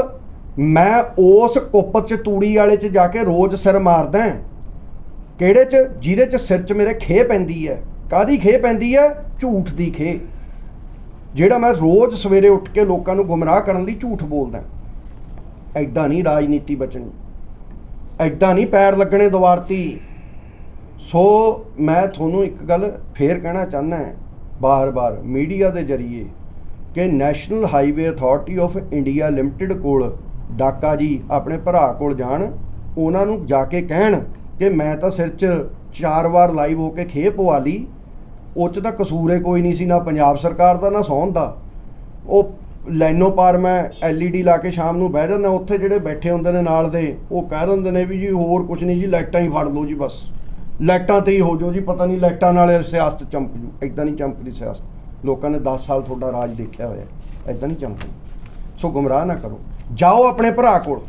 ਮੈਂ ਉਸ ਕੁੱਪ 'ਚ ਤੂੜੀ ਵਾਲੇ 'ਚ ਜਾ ਕੇ ਰੋਜ਼ ਸਿਰ ਮਾਰਦਾ ਕਿਹੜੇ 'ਚ? ਜਿਹਦੇ 'ਚ ਸਿਰ 'ਚ ਮੇਰੇ ਖੇ ਪੈਂਦੀ ਹੈ। ਕਾਦੀ ਖੇ ਪੈਂਦੀ ਹੈ? ਝੂਠ ਦੀ ਖੇ ਜਿਹੜਾ ਮੈਂ ਰੋਜ਼ ਸਵੇਰੇ ਉੱਠ ਕੇ ਲੋਕਾਂ ਨੂੰ ਗੁੰਮਰਾਹ ਕਰਨ ਲਈ ਝੂਠ ਬੋਲਦਾ ਐਦਾਂ ਨਹੀਂ ਰਾਜਨੀਤੀ ਬਚਣੀ। ਐਦਾਂ ਨਹੀਂ ਪੈਰ ਲੱਗਣੇ ਦੁਆਰਤੀ। ਸੋ ਮੈਂ ਤੁਹਾਨੂੰ ਇੱਕ ਗੱਲ ਫੇਰ ਕਹਿਣਾ ਚਾਹੁੰਦਾ ਹਾਂ ਬਾਰ-ਬਾਰ ਮੀਡੀਆ ਦੇ ਜ਼ਰੀਏ ਕਿ national highway authority of India limited ਕੋਲ ਡਾਕਾ ਜੀ ਆਪਣੇ ਭਰਾ ਕੋਲ ਜਾਣ, ਉਹਨਾਂ ਨੂੰ ਜਾ ਕੇ ਕਹਿਣ ਕਿ ਮੈਂ ਤਾਂ ਸਿਰ 'ਚ ਚਾਰ ਵਾਰ ਲਾਈਵ ਹੋ ਕੇ ਖੇ ਪਵਾ ਲਈ। ਉਹ 'ਚ ਤਾਂ ਕਸੂਰ ਹੀ ਕੋਈ ਨਹੀਂ ਸੀ, ਨਾ ਪੰਜਾਬ ਸਰਕਾਰ ਦਾ, ਨਾ ਸੌਣ ਦਾ। ਉਹ ਲਾਈਨੋ ਪਾਰ ਮੈਂ LED ਲਾ ਕੇ ਸ਼ਾਮ ਨੂੰ ਬਹਿ ਜਾਂਦਾ, ਉੱਥੇ ਜਿਹੜੇ ਬੈਠੇ ਹੁੰਦੇ ਨੇ ਨਾਲ ਦੇ, ਉਹ ਕਹਿ ਦਿੰਦੇ ਨੇ ਵੀ ਜੀ ਹੋਰ ਕੁਝ ਨਹੀਂ ਜੀ, ਲਾਈਟਾਂ ਹੀ ਫੜ ਲਓ ਜੀ ਬਸ। ਲਾਈਟਾਂ ਤੇ ਹੀ ਹੋ ਜਾਓ ਜੀ, ਪਤਾ ਨਹੀਂ ਲਾਈਟਾਂ ਨਾਲ ਸਿਆਸਤ ਚਮਕ ਜੂ। ਐਦਾਂ ਨਹੀਂ ਚਮਕਦੀ ਸਿਆਸਤ। ਲੋਕਾਂ ਨੇ 10 ਸਾਲ ਤੁਹਾਡਾ ਰਾਜ ਦੇਖਿਆ ਹੋਇਆ। ਐਦਾਂ ਨਹੀਂ ਚਮਕਦੀ। ਸੋ ਗੁੰਮਰਾਹ ਨਾ ਕਰੋ। ਜਾਓ ਆਪਣੇ ਭਰਾ ਕੋਲ।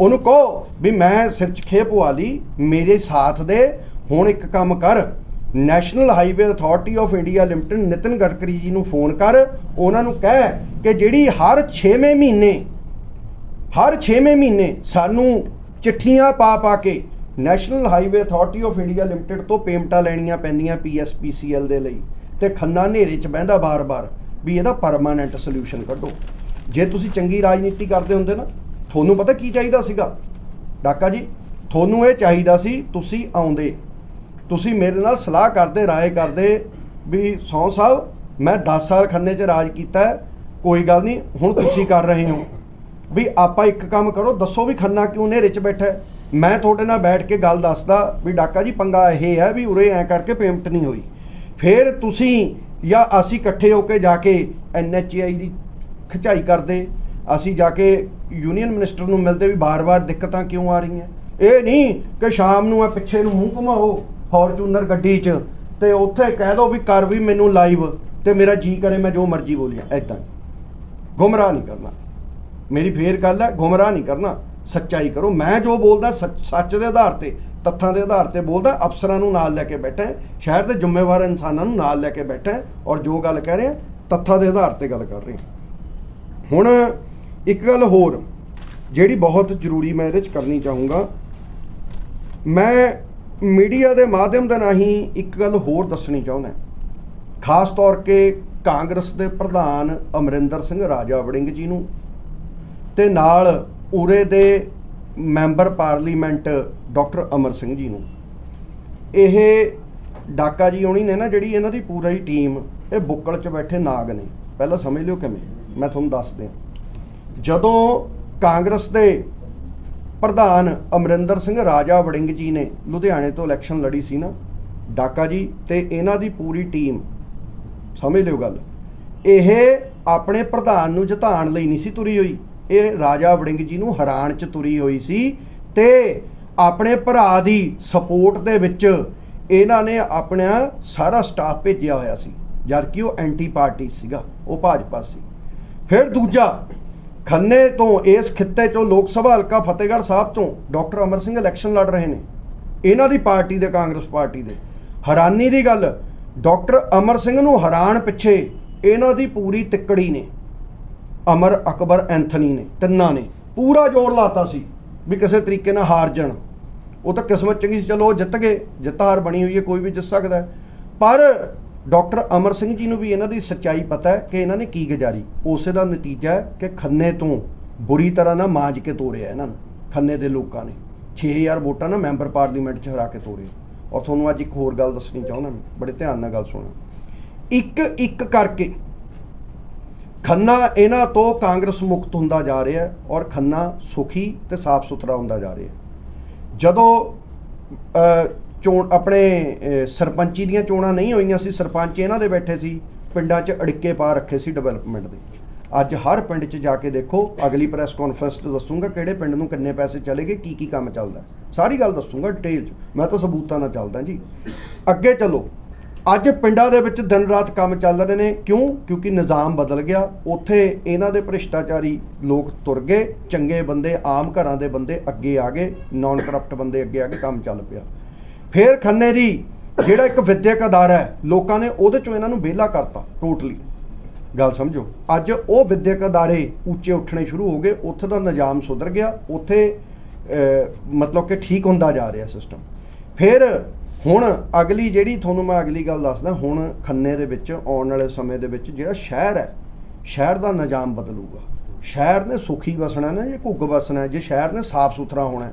ਉਹਨੂੰ ਕਹੋ ਵੀ ਮੈਂ ਸਿਰ 'ਚ ਖੇ ਪਵਾ ਲਈ, ਮੇਰੇ ਸਾਥ ਦੇ, ਹੁਣ ਇੱਕ ਕੰਮ ਕਰ। National highway authority of India limited Nitin Gadkari ji ਨੂੰ ਫੋਨ ਕਰ। ਉਹਨਾਂ ਨੂੰ ਕਹਿ ਕਿ ਜਿਹੜੀ ਹਰ 6ਵੇਂ ਮਹੀਨੇ, ਹਰ 6ਵੇਂ ਮਹੀਨੇ ਸਾਨੂੰ ਚਿੱਠੀਆਂ ਪਾ ਪਾ ਕੇ national highway authority of India limited ਤੋਂ ਪੇਮੈਂਟਾਂ ਲੈਣੀਆਂ ਪੈਂਦੀਆਂ ਪੀਐਸਪੀਸੀਐਲ ਦੇ ਲਈ। ਤੇ ਖੰਨਾ ਹਨੇਰੇ 'ਚ ਬਹਿੰਦਾ ਬਾਰ-ਬਾਰ ਵੀ ਇਹਦਾ ਪਰਮਾਨੈਂਟ ਸੋਲੂਸ਼ਨ ਕੱਢੋ। ਜੇ ਤੁਸੀਂ ਚੰਗੀ ਰਾਜਨੀਤੀ ਕਰਦੇ ਹੁੰਦੇ ਨਾ ਤੁਹਾਨੂੰ ਪਤਾ ਕੀ ਚਾਹੀਦਾ ਸੀਗਾ? ਡਾਕਾ ਜੀ, ਤੁਹਾਨੂੰ ਇਹ ਚਾਹੀਦਾ ਸੀ ਤੁਸੀਂ ਆਉਂਦੇ। ਤੁਸੀਂ ਮੇਰੇ ਨਾਲ ਸਲਾਹ ਕਰਦੇ, ਰਾਏ ਕਰਦੇ ਵੀ ਸੌ ਸਾਹਿਬ, ਮੈਂ 10 ਸਾਲ ਖੰਨੇ 'ਚ ਰਾਜ ਕੀਤਾ ਕੋਈ ਗੱਲ ਨਹੀਂ, ਹੁਣ ਤੁਸੀਂ ਕਰ ਰਹੇ ਹੋ। ਵੀ ਆਪਾਂ ਇੱਕ ਕੰਮ ਕਰੋ, ਦੱਸੋ ਵੀ ਖੰਨਾ ਕਿਉਂ ਨੇਰੇ 'ਚ ਬੈਠਾ ਮੈਂ ਤੁਹਾਡੇ ਨਾਲ ਬੈਠ ਕੇ ਗੱਲ ਦੱਸਦਾ ਵੀ ਡਾਕਾ ਜੀ, ਪੰਗਾ ਇਹ ਹੈ ਵੀ ਉਰੇ ਐ ਕਰਕੇ ਪੇਮੈਂਟ ਨਹੀਂ ਹੋਈ। ਫਿਰ ਤੁਸੀਂ ਜਾਂ ਅਸੀਂ ਇਕੱਠੇ ਹੋ ਕੇ ਜਾ ਕੇ ਐਨਐਚਆਈ ਦੀ ਖਿਚਾਈ ਕਰਦੇ ਅਸੀਂ ਜਾ ਕੇ ਯੂਨੀਅਨ ਮਿਨਿਸਟਰ ਨੂੰ ਮਿਲਦੇ ਵੀ ਬਾਰ-ਬਾਰ ਦਿੱਕਤਾਂ ਕਿਉਂ ਆ ਰਹੀਆਂ? ਇਹ ਨਹੀਂ ਕਿ ਸ਼ਾਮ ਨੂੰ ਆ ਪਿੱਛੇ ਨੂੰ ਮੂੰਹ ਘੁਮਾਓ ਫੋਰਚੂਨਰ ਗੱਡੀ 'ਚ ਤੇ ਉੱਥੇ ਕਹਿ ਦੋ ਵੀ ਕਰ ਵੀ ਮੈਨੂੰ ਲਾਈਵ ਤੇ ਮੇਰਾ ਜੀ ਕਰੇ, ਮੈਂ ਜੋ ਮਰਜ਼ੀ ਬੋਲੀਆਂ ਐਦਾਂ ਗੁੰਮਰਾਹ ਨਹੀਂ ਕਰਨਾ। ਮੇਰੀ ਫੇਰ ਗੱਲ ਹੈ, ਗੁੰਮਰਾਹ ਨਹੀਂ ਕਰਨਾ। ਸੱਚਾਈ ਕਰੋ, ਮੈਂ ਜੋ ਬੋਲਦਾ ਸੱਚ ਸੱਚ ਦੇ ਆਧਾਰ ਤੇ, ਤੱਥਾਂ ਦੇ ਆਧਾਰ ਤੇ ਬੋਲਦਾ, ਅਫਸਰਾਂ ਨੂੰ ਨਾਲ ਲੈ ਕੇ ਬੈਠਾ ਸ਼ਹਿਰ ਦੇ ਜ਼ਿੰਮੇਵਾਰ ਇਨਸਾਨਾਂ ਨੂੰ ਨਾਲ ਲੈ ਕੇ ਬੈਠਾ ਔਰ ਜੋ ਗੱਲ ਕਹਿ ਰਿਹਾ, ਤੱਥਾਂ ਦੇ ਆਧਾਰ ਤੇ ਗੱਲ ਕਰ ਰਿਹਾ। ਹੁਣ ਇੱਕ ਗੱਲ ਹੋਰ, ਜਿਹੜੀ ਬਹੁਤ ਜ਼ਰੂਰੀ ਮੈਂ ਇਹਦੇ 'ਚ ਕਰਨੀ ਚਾਹੂੰਗਾ। ਮੈਂ ਮੀਡੀਆ ਦੇ ਮਾਧਿਅਮ ਦੇ ਰਾਹੀਂ ਇੱਕ ਗੱਲ ਹੋਰ ਦੱਸਣੀ ਚਾਹੁੰਦਾ। ਖਾਸ ਤੌਰ ਕੇ ਕਾਂਗਰਸ ਦੇ ਪ੍ਰਧਾਨ ਅਮਰਿੰਦਰ ਸਿੰਘ ਰਾਜਾ ਵੜਿੰਗ ਜੀ ਨੂੰ, ਤੇ ਨਾਲ ਉਰੇ ਦੇ member parliament doctor Amar Singh ji ਨੂੰ। ਇਹ ਡਾਕਾ ਜੀ ਹੋਣੀ ਨੇ ਨਾ, ਜਿਹੜੀ ਇਹਨਾਂ ਦੀ ਪੂਰਾ ਹੀ ਟੀਮ, ਇਹ ਬੁੱਕਲ 'ਚ ਬੈਠੇ ਨਾਗ ਨੇ। ਪਹਿਲਾਂ ਸਮਝ ਲਿਓ ਕਿਵੇਂ, ਮੈਂ ਤੁਹਾਨੂੰ ਦੱਸ ਦਿਆਂ। ਜਦੋਂ ਕਾਂਗਰਸ ਦੇ ਪ੍ਰਧਾਨ ਅਮਰਿੰਦਰ ਸਿੰਘ ਰਾਜਾ ਵੜਿੰਗ ਜੀ ਨੇ ਲੁਧਿਆਣੇ ਤੋਂ ਇਲੈਕਸ਼ਨ ਲੜੀ ਸੀ ਨਾ, ਡਾਕਾ ਜੀ ਤੇ ਇਹਨਾਂ ਦੀ ਪੂਰੀ ਟੀਮ ਸਮਝ ਲਿਓ ਗੱਲ, ਇਹ ਆਪਣੇ ਪ੍ਰਧਾਨ ਨੂੰ ਜਿਤਾਉਣ ਲਈ ਨਹੀਂ ਸੀ ਤੁਰੀ ਹੋਈ, ਇਹ ਰਾਜਾ ਵੜਿੰਗ ਜੀ ਨੂੰ ਹਰਾਣ ਚ ਤੁਰੀ ਹੋਈ ਸੀ ਤੇ ਆਪਣੇ ਭਰਾ ਦੀ ਸਪੋਰਟ ਦੇ ਵਿੱਚ ਇਹਨਾਂ ਨੇ ਆਪਣਾ ਸਾਰਾ ਸਟਾਫ ਭੇਜਿਆ ਹੋਇਆ ਸੀ, ਜਦ ਕਿ ਉਹ ਐਂਟੀ ਪਾਰਟੀ ਸੀਗਾ, ਉਹ ਭਾਜਪਾ ਸੀ। ਫਿਰ ਦੂਜਾ ਖੰਨੇ ਤੋਂ ਇਸ ਖਿੱਤੇ ਚੋਂ ਲੋਕ ਸਭਾ ਹਲਕਾ ਫਤਿਹਗੜ੍ਹ ਸਾਹਿਬ ਤੋਂ ਡਾਕਟਰ ਅਮਰ ਸਿੰਘ ਇਲੈਕਸ਼ਨ ਲੜ ਰਹੇ ਨੇ। ਇਹਨਾਂ ਦੀ ਪਾਰਟੀ ਦੇ, ਕਾਂਗਰਸ ਪਾਰਟੀ ਦੇ। ਹੈਰਾਨੀ ਦੀ ਗੱਲ, ਡਾਕਟਰ ਅਮਰ ਸਿੰਘ ਨੂੰ ਹਰਾਣ ਪਿੱਛੇ ਇਹਨਾਂ ਦੀ ਪੂਰੀ ਤਿੱਕੜੀ ਨੇ। ਅਮਰ ਅਕਬਰ ਐਂਥਨੀ ਨੇ, ਤਿੰਨਾਂ ਨੇ। ਪੂਰਾ ਜ਼ੋਰ ਲਾਤਾ ਸੀ ਵੀ ਕਿਸੇ ਤਰੀਕੇ ਨਾਲ ਹਾਰ ਜਾਣ। ਉਹ ਤਾਂ ਕਿਸਮਤ ਚੰਗੀ ਸੀ, ਚਲੋ ਉਹ ਜਿੱਤ ਗਏ, ਜਿੱਤ ਹਾਰ ਬਣੀ ਹੋਈ ਹੈ, ਕੋਈ ਵੀ ਜਿੱਤ ਸਕਦਾ ਪਰ ਡਾਕਟਰ ਅਮਰ ਸਿੰਘ ਜੀ ਨੂੰ ਵੀ ਇਹਨਾਂ ਦੀ ਸੱਚਾਈ ਪਤਾ ਹੈ ਕਿ ਇਹਨਾਂ ਨੇ ਕੀ ਗੁਜ਼ਾਰੀ। ਉਸੇ ਦਾ ਨਤੀਜਾ ਹੈ ਕਿ ਖੰਨੇ ਤੋਂ ਬੁਰੀ ਤਰ੍ਹਾਂ ਨਾਲ ਮਾਂਜ ਕੇ ਤੋੜਿਆ ਇਹਨਾਂ ਨੂੰ, ਖੰਨੇ ਦੇ ਲੋਕਾਂ ਨੇ। 6000 ਵੋਟਾਂ ਨਾਲ ਮੈਂਬਰ ਪਾਰਲੀਮੈਂਟ 'ਚ ਹਰਾ ਕੇ ਤੋੜੇ ਔਰ ਤੁਹਾਨੂੰ ਅੱਜ ਇੱਕ ਹੋਰ ਗੱਲ ਦੱਸਣੀ ਚਾਹੁੰਦਾ ਮੈਂ, ਬੜੇ ਧਿਆਨ ਨਾਲ ਗੱਲ ਸੁਣੋ। ਇੱਕ ਇੱਕ ਕਰਕੇ ਖੰਨਾ ਇਹਨਾਂ ਤੋਂ ਕਾਂਗਰਸ ਮੁਕਤ ਹੁੰਦਾ ਜਾ ਰਿਹਾ ਔਰ ਖੰਨਾ ਸੁਖੀ ਤੇ ਸਾਫ਼ ਸੁਥਰਾ ਹੁੰਦਾ ਜਾ ਰਿਹਾ ਜਦੋਂ ਚੋਣ ਆਪਣੇ ਸਰਪੰਚੀ ਦੀਆਂ ਚੋਣਾਂ ਨਹੀਂ ਹੋਈਆਂ ਸੀ, ਸਰਪੰਚ ਇਹਨਾਂ ਦੇ ਬੈਠੇ ਸੀ, ਪਿੰਡਾਂ 'ਚ ਅੜਿੱਕੇ ਪਾ ਰੱਖੇ ਸੀ ਡਿਵੈਲਪਮੈਂਟ ਦੇ। ਅੱਜ ਹਰ ਪਿੰਡ 'ਚ ਜਾ ਕੇ ਦੇਖੋ, ਅਗਲੀ ਪ੍ਰੈਸ ਕਾਨਫਰੰਸ 'ਤੇ ਦੱਸੂਗਾ ਕਿਹੜੇ ਪਿੰਡ ਨੂੰ ਕਿੰਨੇ ਪੈਸੇ ਚਲੇਗੇ, ਕੀ ਕੀ ਕੰਮ ਚੱਲਦਾ। ਸਾਰੀ ਗੱਲ ਦੱਸੂਗਾ ਡਿਟੇਲ 'ਚ, ਮੈਂ ਤਾਂ ਸਬੂਤਾਂ ਨਾਲ ਚੱਲਦਾ ਜੀ। ਅੱਗੇ ਚੱਲੋ, ਅੱਜ ਪਿੰਡਾਂ ਦੇ ਵਿੱਚ ਦਿਨ ਰਾਤ ਕੰਮ ਚੱਲ ਰਹੇ ਨੇ, ਕਿਉਂ? ਕਿਉਂਕਿ ਨਿਜ਼ਾਮ ਬਦਲ ਗਿਆ, ਉੱਥੇ ਇਹਨਾਂ ਦੇ ਭ੍ਰਿਸ਼ਟਾਚਾਰੀ ਲੋਕ ਤੁਰ ਗਏ, ਚੰਗੇ ਬੰਦੇ, ਆਮ ਘਰਾਂ ਦੇ ਬੰਦੇ ਅੱਗੇ ਆ ਗਏ ਨਾਨ ਕਰਪਟ ਬੰਦੇ ਅੱਗੇ ਆ ਕੇ ਕੰਮ ਚੱਲ ਪਿਆ। ਫਿਰ ਖੰਨੇ ਦੀ, ਜਿਹੜਾ ਇੱਕ ਵਿਦਿਅਕ ਅਦਾਰਾ ਹੈ, ਲੋਕਾਂ ਨੇ ਉਹਦੇ ਚੋਂ ਇਹਨਾਂ ਨੂੰ ਵਿਹਲਾ ਕਰਤਾ ਟੋਟਲੀ ਗੱਲ ਸਮਝੋ, ਅੱਜ ਉਹ ਵਿਦਿਅਕ ਅਦਾਰੇ ਉੱਚੇ ਉੱਠਣੇ ਸ਼ੁਰੂ ਹੋ ਗਏ, ਉੱਥੇ ਦਾ ਨਿਜ਼ਾਮ ਸੁਧਰ ਗਿਆ, ਉੱਥੇ ਮਤਲਬ ਕਿ ਠੀਕ ਹੁੰਦਾ ਜਾ ਰਿਹਾ ਸਿਸਟਮ ਫਿਰ ਹੁਣ ਅਗਲੀ ਜਿਹੜੀ ਤੁਹਾਨੂੰ ਮੈਂ ਅਗਲੀ ਗੱਲ ਦੱਸਦਾ, ਹੁਣ ਖੰਨੇ ਦੇ ਵਿੱਚ, ਆਉਣ ਵਾਲੇ ਸਮੇਂ ਦੇ ਵਿੱਚ ਜਿਹੜਾ ਸ਼ਹਿਰ ਹੈ, ਸ਼ਹਿਰ ਦਾ ਨਿਜ਼ਾਮ ਬਦਲੂਗਾ। ਸ਼ਹਿਰ ਨੇ ਸੁਖੀ ਵਸਣਾ ਨਾ, ਜੇ ਘੁੱਗ ਵਸਣਾ, ਜੇ ਸ਼ਹਿਰ ਨੇ ਸਾਫ਼ ਸੁਥਰਾ ਹੋਣਾ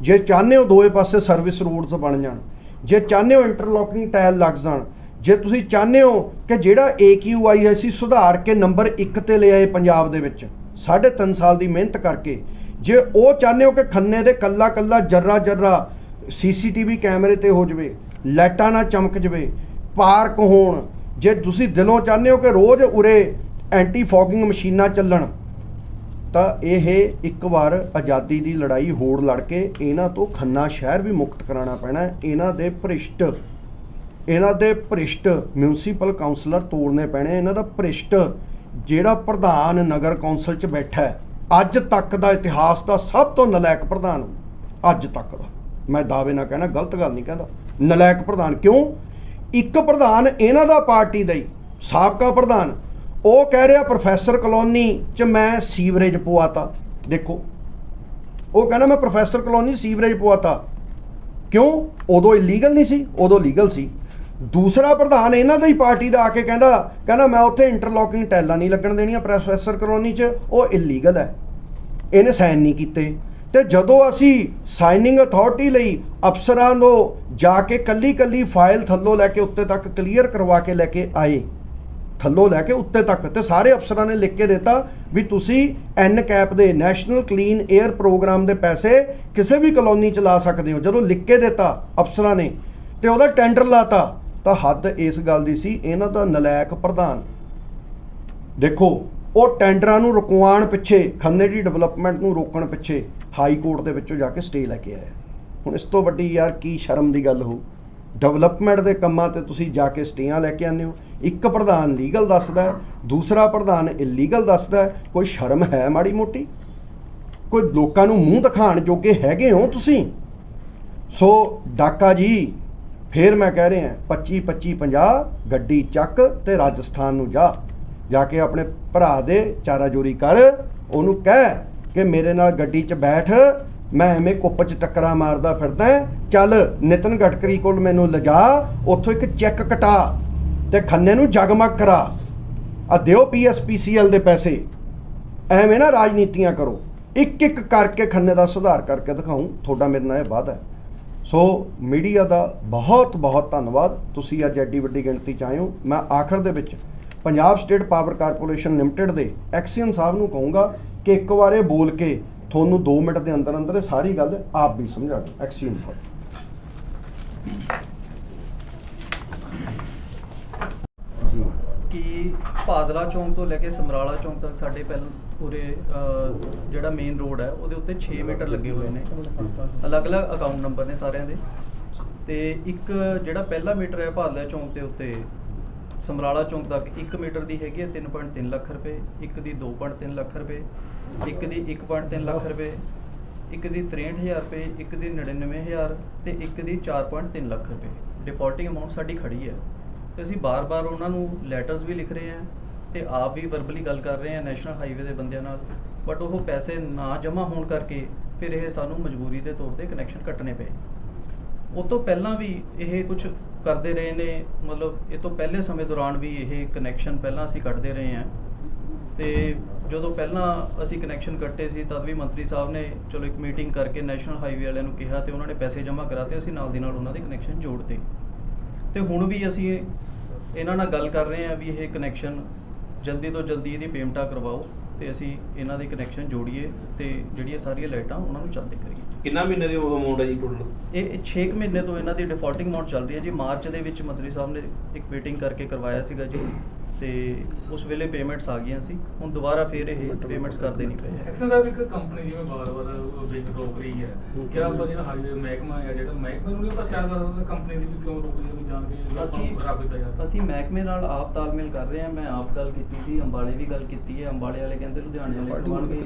ਜੇ ਚਾਹੁੰਦੇ ਹੋ ਦੋਵੇਂ ਪਾਸੇ ਸਰਵਿਸ ਰੋਡਸ ਬਣ ਜਾਣ, ਜੇ ਚਾਹੁੰਦੇ ਹੋ ਇੰਟਰਲੋਕਿੰਗ ਟਾਇਲ ਲੱਗ ਜਾਣ, ਜੇ ਤੁਸੀਂ ਚਾਹੁੰਦੇ ਹੋ ਕਿ ਜਿਹੜਾ AQI ਸੀ ਸੁਧਾਰ ਕੇ ਨੰਬਰ 1 ਤੇ ਲੈ ਆਏ ਪੰਜਾਬ ਦੇ ਵਿੱਚ, ਸਾਢੇ ਤਿੰਨ ਸਾਲ ਦੀ ਮਿਹਨਤ ਕਰਕੇ, ਜੇ ਉਹ ਚਾਹੁੰਦੇ ਹੋ ਕਿ ਖੰਨੇ ਦੇ ਕੱਲਾ ਕੱਲਾ ਜਰਰਾ ਜਰਰਾ ਸੀਸੀਟੀਵੀ ਕੈਮਰੇ ਤੇ ਹੋ ਜਵੇ, ਲਾਈਟਾਂ ਨਾਲ ਚਮਕ ਜਵੇ, ਪਾਰਕ ਹੋਣ, ਜੇ ਤੁਸੀਂ ਦਿਲੋਂ ਚਾਹੁੰਦੇ ਹੋ ਕਿ ਰੋਜ਼ ਉਰੇ ਐਂਟੀ ਫੌਗਿੰਗ ਮਸ਼ੀਨਾਂ ਚੱਲਣ ਤਾਂ ਇਹ ਇੱਕ ਵਾਰ ਆਜ਼ਾਦੀ ਦੀ ਲੜਾਈ ਹੋੜ ਲੜ ਕੇ ਇਹਨਾਂ ਤੋਂ ਖੰਨਾ ਸ਼ਹਿਰ ਵੀ ਮੁਕਤ ਕਰਾਉਣਾ ਪੈਣਾ ਇਹਨਾਂ ਦੇ ਭ੍ਰਿਸ਼ਟ, ਇਹਨਾਂ ਦੇ ਭ੍ਰਿਸ਼ਟ ਮਿਊਨਿਸਪਲ ਕਾਉਂਸਲਰ ਤੋੜਨੇ ਪੈਣੇ, ਇਹਨਾਂ ਦਾ ਭ੍ਰਿਸ਼ਟ ਜਿਹੜਾ ਪ੍ਰਧਾਨ ਨਗਰ ਕੌਂਸਲ 'ਚ ਬੈਠਾ ਹੈ, ਅੱਜ ਤੱਕ ਦਾ ਇਤਿਹਾਸ ਦਾ ਸਭ ਤੋਂ ਨਲਾਇਕ ਪ੍ਰਧਾਨ ਅੱਜ ਤੱਕ ਦਾ। ਮੈਂ ਦਾਅਵੇ ਨਾਲ ਕਹਿਣਾ, ਗਲਤ ਗੱਲ ਨਹੀਂ ਕਹਿੰਦਾ। ਨਲਾਇਕ ਪ੍ਰਧਾਨ ਕਿਉਂ? ਇੱਕ ਪ੍ਰਧਾਨ ਇਹਨਾਂ ਦਾ ਪਾਰਟੀ ਦਾ ਹੀ, ਸਾਬਕਾ ਪ੍ਰਧਾਨ ਉਹ ਕਹਿ ਰਿਹਾ, ਪ੍ਰੋਫੈਸਰ ਕਲੋਨੀ 'ਚ ਮੈਂ ਸੀਵਰੇਜ ਪਵਾਤਾ। ਦੇਖੋ, ਉਹ ਕਹਿੰਦਾ, ਮੈਂ ਪ੍ਰੋਫੈਸਰ ਕਲੋਨੀ ਸੀਵਰੇਜ ਪਵਾਤਾ। ਕਿਉਂ? ਉਦੋਂ ਇਲੀਗਲ ਨਹੀਂ ਸੀ, ਉਦੋਂ ਲੀਗਲ ਸੀ। ਦੂਸਰਾ ਪ੍ਰਧਾਨ ਇਹਨਾਂ ਦਾ ਹੀ ਪਾਰਟੀ ਦਾ ਆ ਕੇ ਕਹਿੰਦਾ ਕਹਿੰਦਾ, ਮੈਂ ਉੱਥੇ ਇੰਟਰਲੋਕਿੰਗ ਟੈਲਾਂ ਨਹੀਂ ਲੱਗਣ ਦੇਣੀਆਂ, ਪ੍ਰੋਫੈਸਰ ਕਲੋਨੀ 'ਚ। ਉਹ ਇਲੀਗਲ ਹੈ। ਇਹਨੇ ਸਾਈਨ ਨਹੀਂ ਕੀਤੇ। ਤੇ ਜਦੋਂ ਅਸੀਂ ਸਾਈਨਿੰਗ ਅਥਾਰਟੀ ਲਈ ਅਫਸਰਾਂ ਨੂੰ ਜਾ ਕੇ ਕੱਲੀ ਕੱਲੀ ਫਾਈਲ ਥੱਲੋਂ ਲੈ ਕੇ, ਉੱਤੇ ਤੱਕ ਕਲੀਅਰ ਕਰਵਾ ਕੇ ਲੈ ਕੇ ਆਏ ਥੱਲੋਂ ਲੈ ਕੇ ਉੱਤੇ ਤੱਕ ਤੇ ਸਾਰੇ ਅਫਸਰਾਂ ਨੇ ਲਿਖ ਕੇ ਦਿੱਤਾ ਵੀ ਤੁਸੀਂ ਐਨ ਕੈਪ ਦੇ ਨੈਸ਼ਨਲ ਕਲੀਨ 에ਅਰ ਪ੍ਰੋਗਰਾਮ ਦੇ ਪੈਸੇ ਕਿਸੇ ਵੀ ਕਲੋਨੀ ਚ ਲਾ ਸਕਦੇ ਹੋ। ਜਦੋਂ ਲਿਖ ਕੇ ਦਿੱਤਾ ਅਫਸਰਾਂ ਨੇ ਤੇ ਉਹਦਾ ਟੈਂਡਰ ਲਾਤਾ, ਤਾਂ ਹੱਦ ਇਸ ਗੱਲ ਦੀ ਸੀ, ਇਹਨਾਂ ਦਾ ਨਲਾਇਕ ਪ੍ਰਧਾਨ। ਦੇਖੋ, ਉਹ ਟੈਂਡਰਾਂ ਨੂੰ ਰੁਕਵਾਉਣ ਪਿੱਛੇ, ਖੰਨੇ ਦੀ ਡਿਵੈਲਪਮੈਂਟ ਨੂੰ ਰੋਕਣ ਪਿੱਛੇ ਹਾਈ ਕੋਰਟ ਦੇ ਵਿੱਚੋਂ ਜਾ ਕੇ ਸਟੇ ਲੈ ਕੇ ਆਇਆ। ਹੁਣ ਇਸ ਤੋਂ ਵੱਡੀ ਯਾਰ ਕੀ ਸ਼ਰਮ ਦੀ ਗੱਲ ਹੋ ਡਿਵੈਲਪਮੈਂਟ ਦੇ ਕੰਮਾਂ ਤੇ ਤੁਸੀਂ ਜਾ ਕੇ ਸਟੇਆਂ ਲੈ ਕੇ ਆਉਂਦੇ ਹੋ। ਇੱਕ ਪ੍ਰਧਾਨ ਲੀਗਲ ਦੱਸਦਾ ਹੈ, ਦੂਸਰਾ ਪ੍ਰਧਾਨ ਇਲੀਗਲ ਦੱਸਦਾ ਹੈ, ਕੋਈ ਸ਼ਰਮ ਹੈ ਮਾੜੀ ਮੋਟੀ? ਕੋਈ ਲੋਕਾਂ ਨੂੰ ਮੂੰਹ ਦਿਖਾਣ ਜੋਗੇ ਹੈਗੇ ਹੋ ਤੁਸੀਂ? ਸੋ ਡਾਕਾ ਜੀ, ਫੇਰ ਮੈਂ ਕਹਿ ਰਿਹਾ 25 25 50 ਗੱਡੀ ਚੱਕ ਤੇ ਰਾਜਸਥਾਨ ਨੂੰ ਜਾ। ਜਾ ਕੇ ਆਪਣੇ ਭਰਾ ਦੇ ਚਾਰਾ ਜੋਰੀ ਕਰ, ਉਹਨੂੰ ਕਹਿ ਕਿ ਮੇਰੇ ਨਾਲ ਗੱਡੀ 'ਚ ਬੈਠ ਮੈਂ ਐਵੇਂ ਕੁੱਪ 'ਚ ਟੱਕਰਾਂ ਮਾਰਦਾ ਫਿਰਦਾ ਚੱਲ ਨਿਤਨ ਗਟਕਰੀ ਕੋਲ ਮੈਨੂੰ ਲਿਜਾ, ਉੱਥੋਂ ਇੱਕ ਚੈੱਕ ਕਟਾ ਤੇ ਖੰਨੇ ਨੂੰ ਜਗਮਗ ਕਰਾ। ਆ ਦਿਓ ਪੀਐਸਪੀਸੀਐਲ ਦੇ ਪੈਸੇ। ਐਵੇਂ ਨਾ ਰਾਜਨੀਤੀਆਂ ਕਰੋ। ਇੱਕ ਇੱਕ ਕਰਕੇ ਖੰਨੇ ਦਾ ਸੁਧਾਰ ਕਰਕੇ ਦਿਖਾਉਂ, ਤੁਹਾਡਾ ਮੇਰੇ ਨਾਲ ਇਹ ਵਾਅਦਾ ਹੈ ਸੋ, ਮੀਡੀਆ ਦਾ ਬਹੁਤ ਬਹੁਤ ਧੰਨਵਾਦ। ਤੁਸੀਂ ਅੱਜ ਐਡੀ ਵੱਡੀ ਗਿਣਤੀ ਚ ਆਏ ਹੋ। ਮੈਂ ਆਖਰ ਦੇ ਵਿੱਚ Punjab State Power Corporation Limited ਦੇ ਐਕਸੀਅਨ ਸਾਹਿਬ ਨੂੰ ਕਹੂੰਗਾ ਕਿ ਇੱਕ ਵਾਰ ਇਹ ਬੋਲ ਕੇ ਤੁਹਾਨੂੰ 2 ਮਿੰਟ ਦੇ ਅੰਦਰ ਅੰਦਰ ਇਹ ਸਾਰੀ ਗੱਲ ਆਪ ਵੀ ਸਮਝਾ ਦਿਓ ਐਕਸੀਅਨ ਸਾਹਿਬ ਕਿ ਭਾਦਲਾ ਚੌਂਕ ਤੋਂ ਲੈ ਕੇ ਸਮਰਾਲਾ ਚੌਂਕ ਤੱਕ ਸਾਡੇ ਪਹਿਲ ਪੂਰੇ ਜਿਹੜਾ ਮੇਨ ਰੋਡ ਹੈ, ਉਹਦੇ ਉੱਤੇ 6 ਮੀਟਰ ਲੱਗੇ ਹੋਏ ਨੇ। ਅਲੱਗ-ਅਲੱਗ ਅਕਾਊਂਟ ਨੰਬਰ ਨੇ ਸਾਰਿਆਂ ਦੇ। ਤੇ ਇੱਕ ਜਿਹੜਾ ਪਹਿਲਾ ਮੀਟਰ ਹੈ ਭਾਦਲਾ ਚੌਂਕ ਦੇ ਉੱਤੇ ਸਮਰਾਲਾ ਚੌਂਕ ਤੱਕ 1 ਮੀਟਰ ਦੀ ਹੈਗੀ ਹੈ 3.3 ਲੱਖ ਰੁਪਏ, ਇੱਕ ਦੀ 2.3 ਲੱਖ ਰੁਪਏ, ਇੱਕ ਦੀ 1.3 ਲੱਖ ਰੁਪਏ, ਇੱਕ ਦੀ 63000 ਰੁਪਏ, ਇੱਕ ਦੀ 99000 ਤੇ ਇੱਕ ਦੀ 4.3 ਲੱਖ ਰੁਪਏ। ਡਿਫਾਲਟਿੰਗ ਅਮਾਉਂਟ ਸਾਡੀ ਖੜੀ ਹੈ। ਤੇ ਅਸੀਂ ਬਾਰ-ਬਾਰ ਉਹਨਾਂ ਨੂੰ ਲੈਟਰਸ ਵੀ ਲਿਖ ਰਹੇ ਹਾਂ ਤੇ ਆਪ ਵੀ ਵਰਬਲੀ ਗੱਲ ਕਰ ਰਹੇ ਹਾਂ ਨੈਸ਼ਨਲ ਹਾਈਵੇ ਦੇ ਬੰਦਿਆਂ ਨਾਲ। ਬਟ ਉਹ ਪੈਸੇ ਨਾ ਜਮ੍ਹਾਂ ਹੋਣ ਕਰਕੇ ਫਿਰ ਇਹ ਸਾਨੂੰ ਮਜਬੂਰੀ ਦੇ ਤੌਰ ਤੇ ਕਨੈਕਸ਼ਨ ਕੱਟਣੇ ਪਏ। ਉਹ ਤੋਂ ਪਹਿਲਾਂ ਵੀ ਇਹ ਕੁਝ ਕਰਦੇ ਰਹੇ ਨੇ, ਮਤਲਬ ਇਹ ਤੋਂ ਪਹਿਲੇ ਸਮੇਂ ਦੌਰਾਨ ਵੀ ਇਹ ਕਨੈਕਸ਼ਨ ਪਹਿਲਾਂ ਅਸੀਂ ਕੱਢਦੇ ਰਹੇ ਹਾਂ। ਤੇ ਜਦੋਂ ਪਹਿਲਾਂ ਅਸੀਂ ਕਨੈਕਸ਼ਨ ਕੱਟੇ ਸੀ, ਤਦ ਵੀ ਮੰਤਰੀ ਸਾਹਿਬ ਨੇ ਚਲੋ ਇੱਕ ਮੀਟਿੰਗ ਕਰਕੇ ਨੈਸ਼ਨਲ ਹਾਈਵੇ ਵਾਲਿਆਂ ਨੂੰ ਕਿਹਾ ਤੇ ਉਹਨਾਂ ਨੇ ਪੈਸੇ ਜਮ੍ਹਾਂ ਕਰਾਤੇ ਅਸੀਂ ਨਾਲ ਦੀ ਨਾਲ ਉਹਨਾਂ ਦੇ ਕਨੈਕਸ਼ਨ ਜੋੜਤੇ। ਤੇ ਹੁਣ ਵੀ ਅਸੀਂ ਇਹਨਾਂ ਨਾਲ ਗੱਲ ਕਰ ਰਹੇ ਹਾਂ ਵੀ ਇਹ ਕਨੈਕਸ਼ਨ ਜਲਦੀ ਤੋਂ ਜਲਦੀ ਇਹਦੀ ਪੇਮੈਂਟਾਂ ਕਰਵਾਓ ਤੇ ਅਸੀਂ ਇਹਨਾਂ ਦੇ ਕਨੈਕਸ਼ਨ ਜੋੜੀਏ ਤੇ ਜਿਹੜੀਆਂ ਸਾਰੀਆਂ ਲਾਈਟਾਂ ਉਹਨਾਂ ਨੂੰ ਚੱਲਦੇ ਕਰੀਏ। ਕਿੰਨਾ ਮਹੀਨੇ ਦੀ ਅਮਾਉਂਟ ਹੈ ਜੀ ਟੋਟਲ ਇਹ 6 ਮਹੀਨੇ ਤੋਂ ਇਹਨਾਂ ਦੀ ਡਿਫਾਲਟਿੰਗ ਅਮਾਉਂਟ ਚੱਲ ਰਹੀ ਹੈ ਜੀ। ਮਾਰਚ ਦੇ ਵਿੱਚ ਮੰਤਰੀ ਸਾਹਿਬ ਨੇ ਇੱਕ ਮੀਟਿੰਗ ਕਰਕੇ ਕਰਵਾਇਆ ਸੀਗਾ ਜੀ ਤੇ ਉਸ ਵੇਲੇ ਪੇਮੈਂਟਸ ਆ ਗਈਆਂ ਸੀ। ਹੁਣ ਦੁਬਾਰਾ ਫੇਰ ਇਹ ਪੇਮੈਂਟਸ ਕਰਦੇ ਨਹੀਂ ਪਏ। ਹੈਗੇ। ਐਕਸ਼ਨ ਸਾਹਿਬ ਇੱਕ ਕੰਪਨੀ ਜਿਵੇਂ ਬਾਰ-ਬਾਰ ਵਿੱਚ ਰੋਕ ਰਹੀ ਹੈ ਕਿ ਆਪਾਂ ਜਿਹੜਾ ਹਾਈਵੇ ਮਹਿਕਮਾ ਹੈ ਜਿਹੜਾ ਮਹਿਕਮੇ ਨੂੰ ਆਪਾਂ ਸ਼ਾਇਦ ਕਰ ਸਕਦੇ ਕੰਪਨੀ ਦੀ ਵੀ ਕਿਉਂ ਰੋਕ ਰਹੀ ਹੈ ਵੀ ਜਾਣ ਕੇ ਅਸੀਂ ਖਰਾਬ ਕੀਤਾ ਜਾ ਅਸੀਂ ਮਹਿਕਮੇ ਨਾਲ ਆਪ ਤਾਲਮੇਲ ਕਰ ਰਹੇ ਹਾਂ। ਮੈਂ ਆਪ ਗੱਲ ਕੀਤੀ ਸੀ ਅੰਬਾਲੇ ਵੀ ਗੱਲ ਕੀਤੀ ਹੈ। ਅੰਬਾਲੇ ਵਾਲੇ ਕਹਿੰਦੇ ਲੁਧਿਆਣੇ ਵਾਲੇ ਕਰਵਾਉਣਗੇ।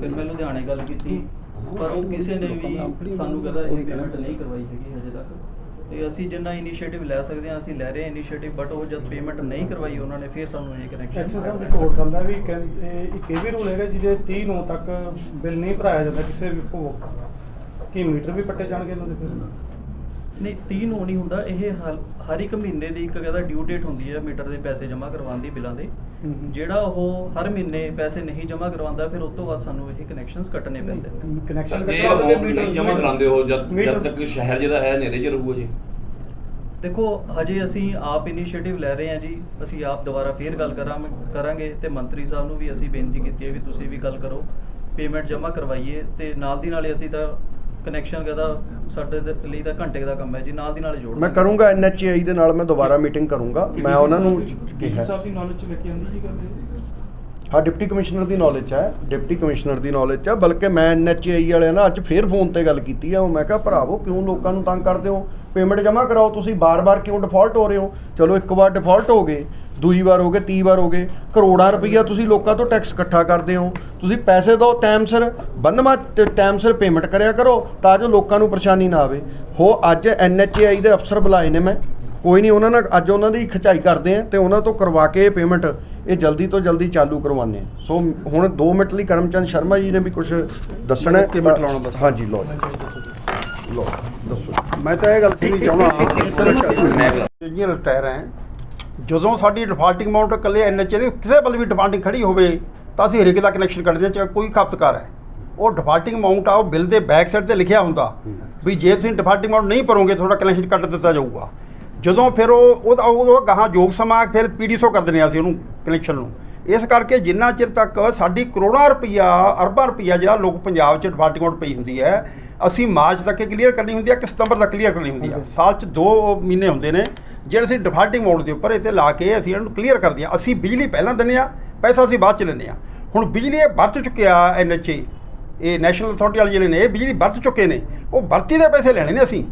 ਫਿਰ ਮੈਂ ਲੁਧਿਆਣੇ ਗੱਲ ਕੀਤੀ। ਪਰ ਉਹ ਕਿਸੇ ਨੇ ਵੀ ਸਾਨੂੰ ਕਹਿੰਦਾ ਇਹ ਪੇਮੈਂਟ ਨਹੀਂ ਕਰਵਾਈ ਹੈਗੀ ਹਜੇ ਤੱਕ। ਤੇ ਅਸੀਂ ਜਿੰਨਾ ਇਨੀਸ਼ੀਏਟਿਵ ਲੈ ਸਕਦੇ ਹਾਂ ਅਸੀਂ ਲੈ ਰਹੇ ਹਾਂ ਇਨੀਸ਼ੀਏਟਿਵ ਬਟ ਉਹ ਜਦ ਪੇਮੈਂਟ ਨਹੀਂ ਕਰਵਾਈ ਉਹਨਾਂ ਨੇ ਫਿਰ ਸਾਨੂੰ ਇਹ ਐਕਸ਼ਨ ਸਾਹਿਬ ਕਨੈਕਸ਼ਨ ਦੀ ਕੋਰਟ ਕਰਦਾ ਵੀ ਇੱਕ ਇਹ ਵੀ ਰੂਲ ਹੈਗਾ ਜਿਹਦੇ 30 ਨੂੰ ਤੱਕ ਬਿੱਲ ਨਹੀਂ ਭਰਾਇਆ ਜਾਂਦਾ ਕਿਸੇ ਵੀ ਭੋਗ ਕੀ ਮੀਟਰ ਵੀ ਪੱਟੇ ਜਾਣਗੇ ਇਹਨਾਂ ਦੇ ਫਿਰ? ਨਹੀਂ 30 ਨੂੰ ਨਹੀਂ ਹੁੰਦਾ ਇਹ ਹਰ ਇੱਕ ਮਹੀਨੇ ਦੀ ਇੱਕ ਕਹਿੰਦਾ ਡਿਊ ਡੇਟ ਹੁੰਦੀ ਹੈ ਮੀਟਰ ਦੇ ਪੈਸੇ ਜਮ੍ਹਾਂ ਕਰਵਾਉਣ ਦੀ ਬਿੱਲਾਂ ਦੇ। ਜਿਹੜਾ ਉਹ ਹਰ ਮਹੀਨੇ ਪੈਸੇ ਨਹੀਂ ਜਮ੍ਹਾਂ ਕਰਵਾਉਂਦਾ ਫਿਰ ਉਸ ਤੋਂ ਬਾਅਦ ਸਾਨੂੰ ਇਹ ਕਨੈਕਸ਼ਨਸ ਕੱਟਣੇ ਪੈਂਦੇ ਨੇ। ਕਨੈਕਸ਼ਨ ਜੇ ਅਮਾਉਂਟ ਨਹੀਂ ਜਮ੍ਹਾਂ ਕਰਾਉਂਦੇ ਹੋ ਜਦ ਜਦ ਤੱਕ ਸ਼ਹਿਰ ਜਿਹੜਾ ਹੈ ਨੇਰੇ 'ਚ ਰਹੂਗਾ ਜੀ। ਦੇਖੋ ਹਜੇ ਅਸੀਂ ਆਪ ਇਨੀਸ਼ੀਏਟਿਵ ਲੈ ਰਹੇ ਹਾਂ ਜੀ ਅਸੀਂ ਆਪ ਦੁਬਾਰਾ ਫੇਰ ਗੱਲ ਕਰਾਂ ਕਰਾਂਗੇ ਤੇ ਮੰਤਰੀ ਸਾਹਿਬ ਨੂੰ ਵੀ ਅਸੀਂ ਬੇਨਤੀ ਕੀਤੀ ਹੈ ਵੀ ਤੁਸੀਂ ਵੀ ਗੱਲ ਕਰੋ ਪੇਮੈਂਟ ਜਮ੍ਹਾਂ ਕਰਵਾਈਏ ਤੇ ਨਾਲ ਦੀ ਨਾਲੇ ਅਸੀਂ ਤਾਂ ਕਨੈਕਸ਼ਨ ਕਹਦਾ ਸਾਡੇ ਦੇ ਲਈ ਤਾਂ ਘੰਟੇ ਦਾ ਕੰਮ ਹੈ ਜੀ ਨਾਲ ਦੀ ਨਾਲ ਜੋੜ ਮੈਂ। ਕਰੂੰਗਾ ਐਨਐਚਏਆਈ ਦੇ ਨਾਲ ਮੈਂ ਦੁਬਾਰਾ ਮੀਟਿੰਗ ਕਰੂੰਗਾ। ਮੈਂ ਉਹਨਾਂ ਨੂੰ ਕਿਹਾ। ਸਾਹਿਬ ਦੀ ਨੌਲੇਜ ਚ ਲੈ ਕੇ ਆਉਂਦੀ ਜੀ ਗੱਲ ਹਾਂ, ਡਿਪਟੀ ਕਮਿਸ਼ਨਰ ਦੀ ਨੌਲੇਜ ਹੈ, ਡਿਪਟੀ ਕਮਿਸ਼ਨਰ ਦੀ ਨੌਲੇਜ ਹੈ, ਬਲਕਿ ਮੈਂ ਐਨਐਚਏਆਈ ਵਾਲਿਆਂ ਨਾਲ ਅੱਜ ਫੇਰ ਫੋਨ ਤੇ ਗੱਲ ਕੀਤੀ ਆ, ਉਹ ਮੈਂ ਕਿਹਾ, ਭਰਾਵੋ, ਕਿਉਂ ਲੋਕਾਂ ਨੂੰ ਤੰਗ ਕਰਦੇ ਹੋ? ਪੇਮੈਂਟ ਜਮ੍ਹਾਂ ਕਰਾਓ ਤੁਸੀਂ, ਬਾਰ-ਬਾਰ ਕਿਉਂ ਡਿਫਾਲਟ ਹੋ ਰਹੇ ਹੋ? ਚਲੋ, ਇੱਕ ਵਾਰ ਡਿਫਾਲਟ ਹੋ ਗਏ, ਦੂਜੀ ਵਾਰ ਹੋ ਗਏ, ਤੀਹ ਵਾਰ ਹੋ ਗਏ, ਕਰੋੜਾਂ ਰੁਪਈਆ ਤੁਸੀਂ ਲੋਕਾਂ ਤੋਂ ਟੈਕਸ ਇਕੱਠਾ ਕਰਦੇ ਹੋ। ਤੁਸੀਂ ਪੈਸੇ ਦਿਓ ਟਾਈਮ ਸਿਰ, ਬੰਦਮਾ ਟਾਈਮ ਸਿਰ ਪੇਮੈਂਟ ਕਰਿਆ ਕਰੋ, ਤਾਂ ਜੋ ਲੋਕਾਂ ਨੂੰ ਪਰੇਸ਼ਾਨੀ ਨਾ ਆਵੇ। ਹੋ, ਅੱਜ ਐਨਐਚਏਆਈ ਦੇ ਅਫਸਰ ਬੁਲਾਏ ਨੇ ਮੈਂ। ਕੋਈ ਨਹੀਂ, ਉਹਨਾਂ ਨਾਲ ਅੱਜ ਉਹਨਾਂ ਦੀ ਖਚਾਈ ਕਰਦੇ ਆ ਤੇ ਉਹਨਾਂ ਤੋਂ ਕਰਵਾ ਕੇ ਇਹ ਪੇਮੈਂਟ ਇਹ ਜਲਦੀ ਤੋਂ ਜਲਦੀ ਚਾਲੂ ਕਰਵਾਉਂਦੇ ਆ ਸੋ ਹੁਣ 2 ਮਿੰਟ ਲਈ ਕਰਮਚੰਦ ਸ਼ਰਮਾ ਜੀ ਨੇ ਵੀ ਕੁਝ ਦੱਸਣਾ ਹੈ। ਲਾਉਣਾ। ਹਾਂਜੀ ਲੋ ਲੋ ਦੱਸੋ। ਮੈਂ ਤਾਂ ਇਹ ਗੱਲ ਕਹਿਣੀ ਚਾਹੁੰਦਾ। <laughs> ਇੰਜੀਨੀਅਰ ਰਿਟਾਇਰ ਹੈ ਜਦੋਂ ਸਾਡੀ ਡਿਫਾਲਟਿੰਗ ਅਮਾਉਂਟ ਇਕੱਲੇ ਐਨਐਚਏ ਦੀ ਕਿਸੇ ਵੱਲ ਵੀ ਡਿਫਾਲਟਿੰਗ ਖੜੀ ਹੋਵੇ ਤਾਂ ਅਸੀਂ ਹਰੇਕ ਦਾ ਕਨੈਕਸ਼ਨ ਕੱਢਦੇ ਹਾਂ ਚਾਹੇ ਕੋਈ ਖਪਤਕਾਰ ਹੈ। ਉਹ ਡਿਫਾਲਟਿੰਗ ਅਮਾਉਂਟ ਆ ਉਹ ਬਿੱਲ ਦੇ ਬੈਕ ਸਾਈਡ ਤੇ ਲਿਖਿਆ ਹੁੰਦਾ। ਵੀ ਜੇ ਤੁਸੀਂ ਡਿਫਾਲਟਿੰਗ ਅਮਾਉਂਟ ਨਹੀਂ ਭਰੋਗੇ ਤੁਹਾਡਾ ਕਨੈਕਸ਼ਨ ਕੱਟ ਦਿੱਤਾ ਜਾਊਗਾ। ਜਦੋਂ ਫਿਰ ਉਹ ਉਹਦਾ ਉਹ ਗਾਹਾਂ ਯੋਗ ਸਮਾਂ ਫਿਰ ਪੀਡੀਸੋ ਕਰ ਦਿੰਦੇ ਹਾਂ ਅਸੀਂ ਉਹਨੂੰ ਕਨੈਕਸ਼ਨ ਨੂੰ। ਇਸ ਕਰਕੇ ਜਿੰਨਾ ਚਿਰ ਤੱਕ ਸਾਡੀ ਕਰੋੜਾਂ ਰੁਪਈਆ ਅਰਬਾਂ ਰੁਪਈਆ ਜਿਹੜਾ ਲੋਕ ਪੰਜਾਬ 'ਚ ਡਿਫਾਲਟਿੰਗ ਅਮਾਉਂਟ ਪਈ ਹੁੰਦੀ ਹੈ ਅਸੀਂ ਮਾਰਚ ਤੱਕ ਕਲੀਅਰ ਕਰਨੀ ਹੁੰਦੀ ਹੈ ਕਿ ਸਤੰਬਰ ਤੱਕ ਕਲੀਅਰ ਕਰਨੀ ਹੁੰਦੀ ਹੈ। ਸਾਲ 'ਚ 2 ਮਹੀਨੇ ਹੁੰਦੇ ਨੇ ਜਿਹੜੇ ਅਸੀਂ ਡਿਫਾਲਟਿੰਗ ਅਮਾਉਂਟ ਦੇ ਉੱਪਰ ਇੱਥੇ ਲਾ ਕੇ ਅਸੀਂ ਇਹਨਾਂ ਨੂੰ ਕਲੀਅਰ ਕਰਦੇ ਹਾਂ। ਅਸੀਂ ਬਿਜਲੀ ਪਹਿਲਾਂ ਦਿੰਦੇ ਹਾਂ ਪੈਸਾ ਅਸੀਂ ਬਾਅਦ 'ਚ ਲੈਂਦੇ ਹਾਂ। ਹੁਣ ਬਿਜਲੀ ਇਹ ਵਰਤ ਚੁੱਕਿਆ ਐਨਐਚਏ ਇਹ ਨੈਸ਼ਨਲ ਅਥਾਰਟੀ ਵਾਲੇ ਜਿਹੜੇ ਨੇ ਇਹ ਬਿਜਲੀ ਵਰਤ ਚੁੱਕੇ ਨੇ। ਉਹ ਵਰਤੀ ਦੇ ਪੈਸੇ ਲੈਣੇ ਨੇ ਅਸੀਂ।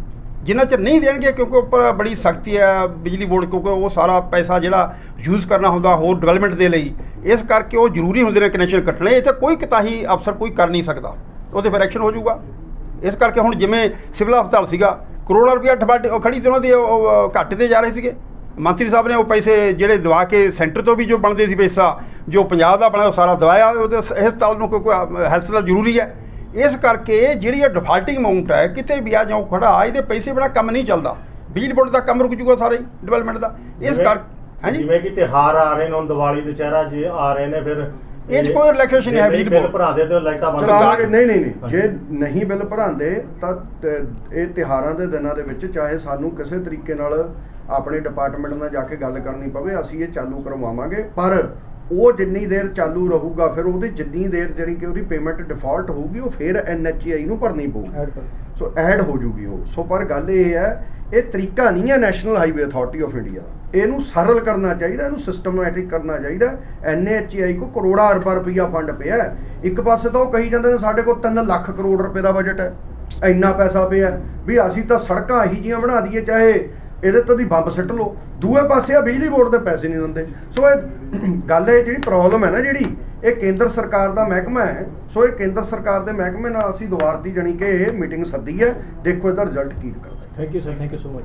ਜਿਨ੍ਹਾਂ ਚਿਰ ਨਹੀਂ ਦੇਣਗੇ, ਕਿਉਂਕਿ ਉੱਪਰ ਬੜੀ ਸਖਤੀ ਹੈ ਬਿਜਲੀ ਬੋਰਡ, ਕਿਉਂਕਿ ਉਹ ਸਾਰਾ ਪੈਸਾ ਜਿਹੜਾ ਯੂਜ਼ ਕਰਨਾ ਹੁੰਦਾ ਹੋਰ ਡਿਵੈਲਪਮੈਂਟ ਦੇ ਲਈ, ਇਸ ਕਰਕੇ ਉਹ ਜ਼ਰੂਰੀ ਹੁੰਦੇ ਨੇ ਕਨੈਕਸ਼ਨ ਕੱਟਣੇ, ਇਹ ਤੇ ਕੋਈ ਕਿਤਾਹੀ ਅਫਸਰ ਕੋਈ ਕਰ ਨਹੀਂ ਸਕਦਾ। ਉਹਦੇ ਫਿਰ ਐਕਸ਼ਨ ਹੋ ਜਾਊਗਾ। ਇਸ ਕਰਕੇ ਹੁਣ ਜਿਵੇਂ ਸਿਵਲ ਹਸਪਤਾਲ ਸੀਗਾ, ਕਰੋੜਾਂ ਰੁਪਇਆ ਡਿਫਾਲਟ ਉਹ ਖੜੀ ਤੇ ਉਹਨਾਂ ਦੀ, ਉਹ- ਘੱਟ ਤੇ ਜਾ ਰਹੇ ਸੀਗੇ। ਮੰਤਰੀ ਸਾਹਿਬ ਨੇ ਉਹ ਪੈਸੇ ਜਿਹੜੇ ਦਵਾ ਕੇ ਸੈਂਟਰ ਤੋਂ ਵੀ ਜੋ ਬਣਦੇ ਸੀ ਪੈਸਾ, ਜੋ ਪੰਜਾਬ ਦਾ ਬਣਿਆ ਉਹ ਸਾਰਾ ਦਵਾਇਆ ਉਹਦੇ ਸ- ਹਸਪਤਾਲ ਨੂੰ ਕੋਈ ਹੈਲਥ ਦਾ ਜ਼ਰੂਰੀ ਹੈ। ਇਸ ਕਰਕੇ ਜਿਹੜੀ ਇਹ ਡਿਫਾਲਟਿੰਗ ਅਮਾਉਂਟ ਹੈ ਕਿਤੇ ਵੀ ਆ ਜਾਓ ਖੜਾ ਇਹਦੇ ਪੈਸੇ ਬਿਨਾ ਕੰਮ ਨਹੀਂ ਚੱਲਦਾ। ਬਿਜਲੀ ਬੋਰਡ ਦਾ ਕੰਮ ਰੁਕ ਜੂਗਾ ਸਾਰਾ ਡਿਵੈਲਪਮੈਂਟ ਦਾ। ਇਸ ਕਰ ਹਾਂਜੀ ਜਿਵੇਂ ਕਿ ਤਿਹਾਰ ਆ ਰਹੇ ਨੇ ਹੁਣ ਦੀਵਾਲੀ ਦੁਸਹਿਰਾ ਜੀ ਆ ਰਹੇ ਨੇ ਫਿਰ ਇਹ 'ਚ ਕੋਈ relaxation ਨਹੀਂ ਹੈ ਬਿਜਲੀ ਬਿੱਲ। ਭਰਾ ਦੇ ਤੇ ਲਾਈਟਾਂ ਬੰਦ ਨਹੀਂ ਨਹੀਂ ਨਹੀਂ। ਜੇ ਨਹੀਂ ਬਿੱਲ ਭਰਾਂਦੇ ਤ- ਇਹ ਤਿਹਾਰਾਂ ਦੇ ਦਿਨਾਂ ਦੇ ਵਿੱਚ ਚਾਹੇ ਸਾਨੂੰ ਕਿਸੇ ਤਰੀਕੇ ਨਾਲ ਆਪਣੇ ਡਿਪਾਰਟਮੈਂਟ ਨਾਲ ਜਾ ਕੇ ਗੱਲ ਕਰਨੀ ਪਵੇ ਅਸੀਂ ਇਹ ਚਾਲੂ ਕਰਵਾਵਾਂਗੇ। ਪਰ ਉਹ ਜਿੰਨੀ ਦੇਰ ਚਾਲੂ ਰਹੂਗਾ ਫਿਰ ਉਹਦੀ ਜਿੰਨੀ ਦੇਰ ਜਿਹੜੀ ਕਿ ਉਹਦੀ ਪੇਮੈਂਟ ਡਿਫਾਲਟ ਹੋਊਗੀ ਉਹ ਫਿਰ ਐਨਐਚਏਆਈ ਨੂੰ ਭਰਨੀ ਪਊਗੀ। ਸੋ ਐਡ ਹੋ ਜੂਗੀ ਉਹ। ਸੋ ਪਰ ਗੱਲ ਇਹ ਹੈ ਇਹ ਤਰੀਕਾ ਨਹੀਂ ਹੈ national highway authority of India ਇਹਨੂੰ ਸਰਲ ਕਰਨਾ ਚਾਹੀਦਾ ਇਹਨੂੰ ਸਿਸਟਮੈਟਿਕ ਕਰਨਾ ਚਾਹੀਦਾ। ਐਨਐਚਏਆਈ ਕੋ ਕਰੋੜਾਂ ਅਰਬਾਂ ਰੁਪਈਆ ਫੰਡ ਪਿਆ ਹੈ। ਇੱਕ ਪਾਸੇ ਤਾਂ ਉਹ ਕਹੀ ਜਾਂਦੇ ਨੇ ਸਾਡੇ ਕੋਲ 3 ਲੱਖ ਕਰੋੜ ਰੁਪਏ ਦਾ ਬਜਟ ਹੈ। ਇੰਨਾ ਪੈਸਾ ਪਿਆ ਹੈ। ਵੀ ਅਸੀਂ ਤਾਂ ਸੜਕਾਂ ਇਹੀ ਜੀਆਂ ਬਣਾ ਦਈਏ ਚਾਹੇ ਇਹਦੇ ਤੋਂ ਦੀ ਬੰਬ ਸਿੱਟ ਲਓ। ਦੂਏ ਪਾਸੇ ਆ ਬਿਜਲੀ ਬੋਰਡ ਦੇ ਪੈਸੇ ਨਹੀਂ ਦਿੰਦੇ। ਸੋ ਇਹ <clears throat> ਗੱਲ ਇਹ ਜਿਹੜੀ ਪ੍ਰੋਬਲਮ ਹੈ ਨਾ ਜਿਹੜੀ, ਇਹ ਕੇਂਦਰ ਸਰਕਾਰ ਦਾ ਮਹਿਕਮਾ ਹੈ। ਸੋ ਇਹ ਕੇਂਦਰ ਸਰਕਾਰ ਦੇ ਮਹਿਕਮੇ ਨਾਲ ਅਸੀਂ ਦੁਆਰ ਦੀ ਜਾਣੀ ਕਿ ਇਹ ਮੀਟਿੰਗ ਸੱਦੀ ਹੈ। ਦੇਖੋ ਇਹਦਾ ਰਿਜ਼ਲਟ ਕੀ ਨਿਕਲਦਾ thank you sir thank you so much